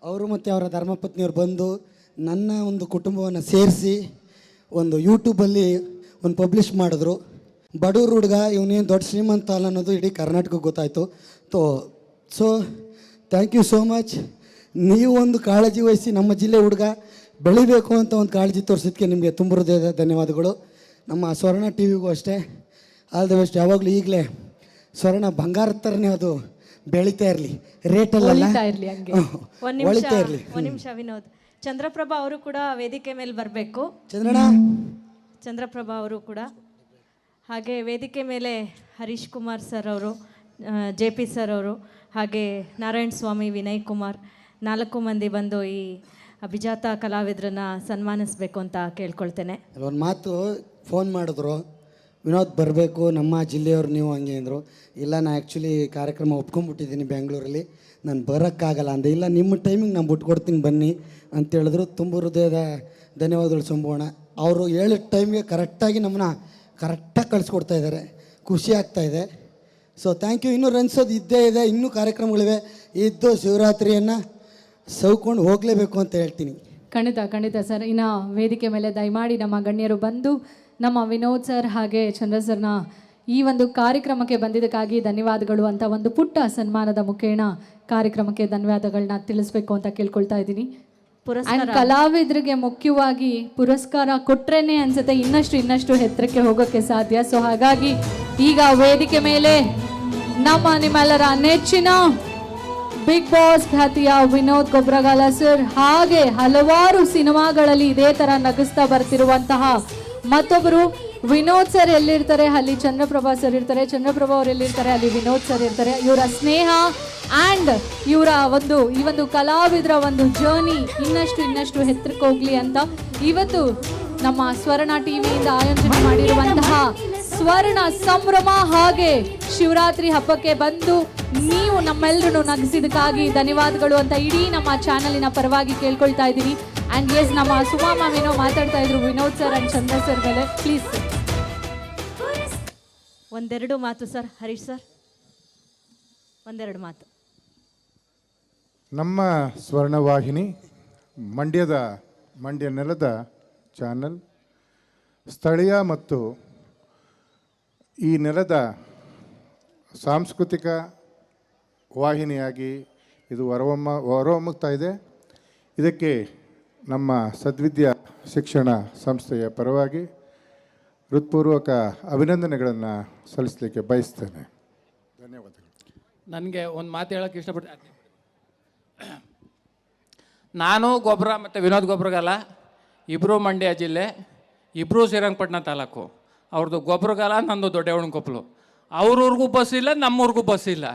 [SPEAKER 3] ಅವರು ಮತ್ತು ಅವರ ಧರ್ಮಪತ್ನಿಯವರು ಬಂದು ನನ್ನ ಒಂದು ಕುಟುಂಬವನ್ನು ಸೇರಿಸಿ ಒಂದು ಯೂಟ್ಯೂಬಲ್ಲಿ ಒಂದು ಪಬ್ಲಿಷ್ ಮಾಡಿದ್ರು. ಬಡೂರು ಹುಡುಗ ಇವನೇನು ದೊಡ್ಡ ಶ್ರೀಮಂತ ಅಲ್ಲ ಅನ್ನೋದು ಇಡೀ ಕರ್ನಾಟಕಕ್ಕೆ ಗೊತ್ತಾಯಿತು. ತೋ so thank you so much ನೀವು ಒಂದು ಕಾಳಜಿ ವಹಿಸಿ ನಮ್ಮ ಜಿಲ್ಲೆ ಹುಡುಗ ಬೆಳಿಬೇಕು ಅಂತ ಒಂದು ಕಾಳಜಿ ತೋರಿಸಿದ್ದಕ್ಕೆ ನಿಮಗೆ ತುಂಬ ಹೃದಯದ ಧನ್ಯವಾದಗಳು. ನಮ್ಮ ಸ್ವರ್ಣ ಟಿ ವಿಗೂ ಅಷ್ಟೇ. ಆಲ್ ದ ಬೆಸ್ಟ್ ಯಾವಾಗಲೂ ಈಗಲೇ ಸ್ವರ್ಣ ಬಂಗಾರದ ಥರನೇ ಅದು ಬೆಳೀತಾ ಇರಲಿ. ರೇಟಲ್ಲ ಒಳಿತಾ ಇರಲಿ
[SPEAKER 6] ಚಂದ್ರಪ್ರಭಾ ಅವರು ಕೂಡ ವೇದಿಕೆ ಮೇಲೆ ಬರಬೇಕು.
[SPEAKER 3] ಚಂದ್ರಣ್ಣ?
[SPEAKER 6] ಚಂದ್ರಪ್ರಭಾ ಅವರು ಕೂಡ. ಹಾಗೆ ವೇದಿಕೆ ಮೇಲೆ ಹರೀಶ್ ಕುಮಾರ್ ಸರ್ ಅವರು ಜೆ ಪಿ ಸರ್ ಅವರು, ಹಾಗೆ ನಾರಾಯಣ ಸ್ವಾಮಿ, ವಿನಯ್ ಕುಮಾರ್ ನಾಲ್ಕು ಮಂದಿ ಬಂದು ಈ ಅಭಿಜಾತ ಕಲಾವಿದರನ್ನ ಸನ್ಮಾನಿಸಬೇಕು ಅಂತ ಕೇಳ್ಕೊಳ್ತೇನೆ.
[SPEAKER 3] ಒಂದು ಮಾತು ಫೋನ್ ಮಾಡಿದ್ರು, ವಿನೋದ್ ಬರಬೇಕು, ನಮ್ಮ ಜಿಲ್ಲೆಯವರು ನೀವು ಹಂಗೆ ಅಂದರು. ಇಲ್ಲ ನಾನು ಆ್ಯಕ್ಚುಲಿ ಕಾರ್ಯಕ್ರಮ ಒಪ್ಕೊಂಡ್ಬಿಟ್ಟಿದ್ದೀನಿ ಬೆಂಗಳೂರಲ್ಲಿ ನಾನು ಬರೋಕ್ಕಾಗಲ್ಲ ಅಂದೆ. ಇಲ್ಲ, ನಿಮ್ಮ ಟೈಮಿಗೆ ನಾನು ಬಿಟ್ಕೊಡ್ತೀನಿ ಬನ್ನಿ ಅಂತ ಹೇಳಿದ್ರು ತುಂಬ ಹೃದಯದ ಧನ್ಯವಾದಗಳು ಸಂಭೋಣ ಅವರು ಹೇಳಿದ ಟೈಮ್ಗೆ ಕರೆಕ್ಟಾಗಿ ನಮ್ಮನ್ನ ಕರೆಕ್ಟಾಗಿ ಕಳಿಸ್ಕೊಡ್ತಾ ಇದ್ದಾರೆ. ಖುಷಿ ಆಗ್ತಾ ಇದೆ. ಸೊ ಥ್ಯಾಂಕ್ ಯು ಇನ್ನೂ ರನ್ಸೋದು ಇದ್ದೇ ಇದೆ. ಇನ್ನೂ ಕಾರ್ಯಕ್ರಮಗಳಿವೆ. ಇದ್ದು ಶಿವರಾತ್ರಿಯನ್ನು ಸೌಕೊಂಡು ಹೋಗಲೇಬೇಕು ಅಂತ ಹೇಳ್ತೀನಿ.
[SPEAKER 1] ಖಂಡಿತ ಖಂಡಿತ ಸರ್. ಇನ್ನು ವೇದಿಕೆ ಮೇಲೆ ದಯಮಾಡಿ ನಮ್ಮ ಗಣ್ಯರು ಬಂದು ನಮ್ಮ ವಿನೋದ್ ಸರ್ ಹಾಗೆ ಚಂದ್ರ ಸರ್ನ ಈ ಒಂದು ಕಾರ್ಯಕ್ರಮಕ್ಕೆ ಬಂದಿದ್ದಕ್ಕಾಗಿ ಧನ್ಯವಾದಗಳು ಅಂತ ಒಂದು ಪುಟ್ಟ ಸನ್ಮಾನದ ಮುಖೇಣ ಕಾರ್ಯಕ್ರಮಕ್ಕೆ ಧನ್ಯವಾದಗಳನ್ನ ತಿಳಿಸ್ಬೇಕು ಅಂತ ಕೇಳ್ಕೊಳ್ತಾ ಇದ್ದೀನಿ. ಕಲಾವಿದರಿಗೆ ಮುಖ್ಯವಾಗಿ ಪುರಸ್ಕಾರ ಕೊಟ್ರೇನೆ ಅನ್ಸುತ್ತೆ, ಇನ್ನಷ್ಟು ಇನ್ನಷ್ಟು ಎತ್ತರಕ್ಕೆ ಹೋಗೋಕೆ ಸಾಧ್ಯ. ಸೊ ಹಾಗಾಗಿ ಈಗ ವೇದಿಕೆ ಮೇಲೆ ನಮ್ಮ ನಿಮ್ಮೆಲ್ಲರ ನೆಚ್ಚಿನ ಬಿಗ್ ಬಾಸ್ ಖ್ಯಾತಿಯ ವಿನೋದ್ ಗೊಬ್ರಗಾಲ ಸರ್ ಹಾಗೆ ಹಲವಾರು ಸಿನಿಮಾಗಳಲ್ಲಿ ಇದೇ ತರ ನಗಿಸ್ತಾ ಬರ್ತಿರುವಂತಹ ಮತ್ತೊಬ್ಬರು ವಿನೋದ್ ಸರ್ ಎಲ್ಲಿರ್ತಾರೆ? ಅಲ್ಲಿ ಚಂದ್ರಪ್ರಭಾ ಸರ್ ಇರ್ತಾರೆ. ಚಂದ್ರಪ್ರಭಾ ಅವ್ರು ಎಲ್ಲಿರ್ತಾರೆ? ಅಲ್ಲಿ ವಿನೋದ್ ಸರ್ ಇರ್ತಾರೆ. ಇವರ ಸ್ನೇಹ ಆ್ಯಂಡ್ ಇವರ ಒಂದು, ಈ ಒಂದು ಕಲಾವಿದರ ಒಂದು ಜರ್ನಿ ಇನ್ನಷ್ಟು ಇನ್ನಷ್ಟು ಎತ್ತರಕ್ಕೆ ಹೋಗ್ಲಿ ಅಂತ ಇವತ್ತು ನಮ್ಮ ಸ್ವರ್ಣ ಟಿವಿಯಿಂದ ಆಯೋಜನೆ ಮಾಡಿರುವಂತಹ ಸ್ವರ್ಣ ಸಂಭ್ರಮ ಹಾಗೆ ಶಿವರಾತ್ರಿ ಹಬ್ಬಕ್ಕೆ ಬಂದು ನೀವು ನಮ್ಮೆಲ್ಲರೂ ನಗಿಸಿದಕ್ಕಾಗಿ ಧನ್ಯವಾದಗಳು ಅಂತ ಇಡೀ ನಮ್ಮ ಚಾನಲಿನ ಪರವಾಗಿ ಕೇಳ್ಕೊಳ್ತಾ ಇದ್ದೀನಿ ಆ್ಯಂಡ್ ಎಸ್ ನಮ್ಮ ಸುಮಾ ಮ್ಯಾಮ್ ಮಾತಾಡ್ತಾ ಇದ್ರು Vinod sir and Chandra sir ಮೇಲೆ. ಪ್ಲೀಸ್
[SPEAKER 6] ಒಂದೆರಡು ಮಾತು ಸರ್ ಹರೀಶ್ ಸರ್ ಒಂದೆರಡು ಮಾತು.
[SPEAKER 7] ನಮ್ಮ ಸ್ವರ್ಣವಾಹಿನಿ, ಮಂಡ್ಯದ ಮಂಡ್ಯ ನೆಲದ ಚಾನಲ್ ಸ್ಥಳೀಯ ಮತ್ತು ಈ ನೆಲದ ಸಾಂಸ್ಕೃತಿಕ ವಾಹಿನಿಯಾಗಿ ಇದು ಹೊರಹೊಮ್ಮ ಹೊರಹೊಮ್ಮುತ್ತಾ ಇದೆ. ಇದಕ್ಕೆ ನಮ್ಮ ಸದ್ವಿದ್ಯಾ ಶಿಕ್ಷಣ ಸಂಸ್ಥೆಯ ಪರವಾಗಿ ಹೃತ್ಪೂರ್ವಕ ಅಭಿನಂದನೆಗಳನ್ನು ಸಲ್ಲಿಸಲಿಕ್ಕೆ ಬಯಸ್ತೇನೆ. ಧನ್ಯವಾದಗಳು.
[SPEAKER 4] ನನಗೆ ಒಂದು ಮಾತು ಹೇಳೋಕ್ಕೆ ಇಷ್ಟಪಡ್ತೀನಿ. ನಾನು ಗೊಬ್ಬರ ಮತ್ತು ವಿನೋದ್ ಗೊಬ್ಬರಗಾಲ ಇಬ್ಬರು ಮಂಡ್ಯ ಜಿಲ್ಲೆ ಇಬ್ಬರು ಶ್ರೀರಂಗಪಟ್ಟಣ ತಾಲೂಕು. ಅವ್ರದ್ದು ಗೊಬ್ಬರಗಾಲ ನಂದು ದೊಡ್ಡವಣಕೊಪ್ಪಲು ಅವ್ರವ್ರಿಗೂ ಬಸ್ ಇಲ್ಲ, ನಮ್ಮೂರಿಗೂ ಬಸ್ ಇಲ್ಲ.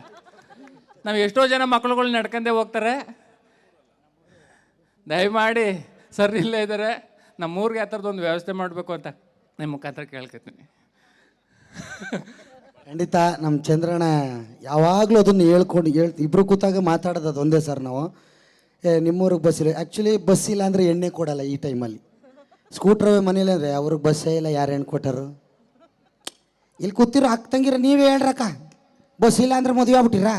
[SPEAKER 4] ನಾವು ಎಷ್ಟೋ ಜನ ಮಕ್ಕಳುಗಳು ನಡ್ಕೊಂಡೇ ಹೋಗ್ತಾರೆ. ದಯಮಾಡಿ ಸರ್ ಇಲ್ಲೇ ಇದ್ದಾರೆ. ನಮ್ಮೂರಿಗೆ ಆ ಥರದ್ದೊಂದು ವ್ಯವಸ್ಥೆ ಮಾಡಬೇಕು ಅಂತ ನಿಮ್ಮ ಮುಖಾಂತರ ಕೇಳ್ಕೊತೀನಿ.
[SPEAKER 3] ಖಂಡಿತ ನಮ್ಮ ಚಂದ್ರಣ್ಣ ಯಾವಾಗಲೂ ಅದನ್ನು ಹೇಳ್ಕೊಂಡು ಹೇಳ್ ಇಬ್ಬರು ಕೂತಾಗ ಮಾತಾಡೋದು ಅದೊಂದೇ ಸರ್ ನಾವು. ಏ, ನಿಮ್ಮೂರಿಗೆ ಬಸ್ ಇಲ್ಲ. ಆ್ಯಕ್ಚುಲಿ ಬಸ್ ಇಲ್ಲ ಅಂದರೆ ಎಣ್ಣೆ ಕೊಡಲ್ಲ ಈ ಟೈಮಲ್ಲಿ ಸ್ಕೂಟ್ರವೇ ಮನೇಲಿ ಅಂದರೆ ಅವ್ರಿಗೆ ಬಸ್ಸೇ ಇಲ್ಲ, ಯಾರು ಹೆಣ್ಣು ಕೊಟ್ಟರು? ಇಲ್ಲಿ ಕೂತಿರೋ ಅಕ್ಕ ತಂಗಿರ ನೀವೇ ಹೇಳ್ರಕ್ಕ. ಬಸ್ ಇಲ್ಲ ಅಂದ್ರೆ ಮದುವೆ ಆಗ್ಬಿಟ್ಟಿರಾ?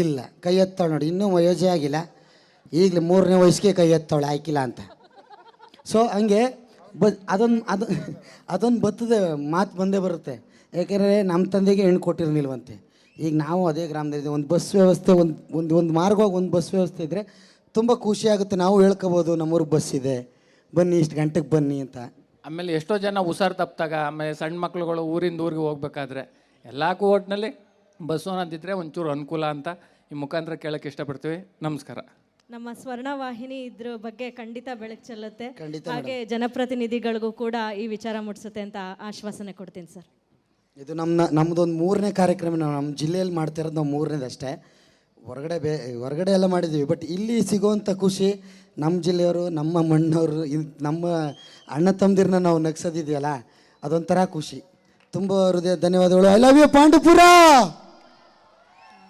[SPEAKER 3] ಇಲ್ಲ. ಕೈ ಎತ್ತಾಳೆ ನೋಡಿ, ಇನ್ನೂ ಯೋಜನೆ ಆಗಿಲ್ಲ. ಈಗಲೇ ಮೂರನೇ ವಯಸ್ಸಿಗೆ ಕೈ ಎತ್ತಾಳೆ ಆಯ್ಕಿಲ್ಲ ಅಂತ. ಸೊ ಹಂಗೆ ಬ ಅದೊಂದು ಅದು ಅದೊಂದು ಬತ್ತದೆ ಮಾತು ಬಂದೇ ಬರುತ್ತೆ. ಯಾಕೆಂದರೆ ನಮ್ಮ ತಂದೆಗೆ ಹೆಣ್ಣು ಕೊಟ್ಟಿರಲಿಲ್ವಂತೆ. ಈಗ ನಾವು ಅದೇ ಗ್ರಾಮದಲ್ಲಿ ಒಂದು ಬಸ್ ವ್ಯವಸ್ಥೆ, ಒಂದು ಒಂದು ಒಂದು ಮಾರ್ಗವಾಗಿ ಒಂದು ಬಸ್ ವ್ಯವಸ್ಥೆ ಇದ್ದರೆ ತುಂಬ ಖುಷಿಯಾಗುತ್ತೆ ನಾವು ಹೇಳ್ಕೊಬೋದು ನಮ್ಮೂರಿಗೆ ಬಸ್ ಇದೆ. ಬನ್ನಿ, ಇಷ್ಟು ಗಂಟೆಗೆ ಬನ್ನಿ ಅಂತ.
[SPEAKER 4] ಆಮೇಲೆ ಎಷ್ಟೋ ಜನ ಹುಷಾರು ತಪ್ಪಿದಾಗ ಆಮೇಲೆ ಸಣ್ಣ ಮಕ್ಳುಗಳು ಊರಿಂದ ಊರಿಗೆ ಹೋಗ್ಬೇಕಾದ್ರೆ ಎಲ್ಲ ಒಟ್ಟಿನಲ್ಲಿ ಬಸ್ಸು ಅಂತಿದ್ರೆ ಒಂಚೂರು ಅನುಕೂಲ ಅಂತ ಈ ಮುಖಾಂತರ ಕೇಳೋಕ್ಕೆ ಇಷ್ಟಪಡ್ತೀವಿ. ನಮಸ್ಕಾರ.
[SPEAKER 6] ನಮ್ಮ ಸ್ವರ್ಣ ವಾಹಿನಿ ಇದ್ರ ಬಗ್ಗೆ ಖಂಡಿತ ಬೆಳಕು ಚೆಲ್ಲುತ್ತೆ. ಹಾಗೆ ಜನಪ್ರತಿನಿಧಿಗಳಿಗೂ ಕೂಡ ಈ ವಿಚಾರ ಮುಟ್ಸುತ್ತೆ ಅಂತ ಆಶ್ವಾಸನೆ ಕೊಡ್ತೀನಿ ಸರ್.
[SPEAKER 3] ಇದು ನಮ್ಮ ನಮ್ಮದೊಂದು ಮೂರನೇ ಕಾರ್ಯಕ್ರಮ ನಾವು ನಮ್ಮ ಜಿಲ್ಲೆಯಲ್ಲಿ ಮಾಡ್ತಿರೋದು ನಾವು ಮೂರನೇದು ಅಷ್ಟೇ. ಹೊರಗಡೆ ಬೇ ಹೊರಗಡೆ ಎಲ್ಲ ಮಾಡಿದ್ದೀವಿ ಬಟ್ ಇಲ್ಲಿ ಸಿಗೋವಂಥ ಖುಷಿ ನಮ್ಮ ಜಿಲ್ಲೆಯವರು ನಮ್ಮ ಮಣ್ಣವರು ನಮ್ಮ ಅಣ್ಣ ತಮ್ಮದಿರನ್ನ ನಾವು ನಗ್ಸೋದಿದೆಯಲ್ಲ ಅದೊಂಥರ ಖುಷಿ. ತುಂಬ ಹೃದಯ ಧನ್ಯವಾದಗಳು. I love you Pandupura!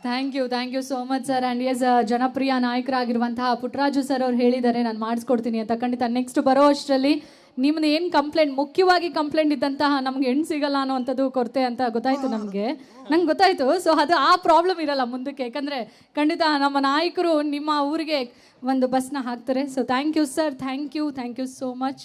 [SPEAKER 1] Thank you thank you so much sir and S ಜನಪ್ರಿಯ ನಾಯಕರಾಗಿರುವಂತಹ ಪುಟ್ರಾಜು ಸರ್ ಅವ್ರು ಹೇಳಿದ್ದಾರೆ, ನಾನು ಮಾಡಿಸ್ಕೊಡ್ತೀನಿ ಅಂತ. ಖಂಡಿತ ನೆಕ್ಸ್ಟ್ ಬರೋ ಅಷ್ಟರಲ್ಲಿ ನಿಮ್ದು ಏನು ಕಂಪ್ಲೇಂಟ್ ಮುಖ್ಯವಾಗಿ ಕಂಪ್ಲೇಂಟ್ ಇದ್ದಂತಹ ನಮ್ಗೆ ಹೆಣ್ಣು ಸಿಗಲ್ಲ ಅನ್ನೋವಂಥದ್ದು ಕೊರತೆ ಅಂತ ಗೊತ್ತಾಯಿತು ನಮಗೆ. ನಂಗೆ ಗೊತ್ತಾಯಿತು. ಸೊ ಅದು ಆ ಪ್ರಾಬ್ಲಮ್ ಇರಲ್ಲ ಮುಂದಕ್ಕೆ. ಯಾಕಂದರೆ ಖಂಡಿತ ನಮ್ಮ ನಾಯಕರು ನಿಮ್ಮ ಊರಿಗೆ ಒಂದು ಬಸ್ನ ಹಾಕ್ತಾರೆ. So thank you sir thank you thank you so much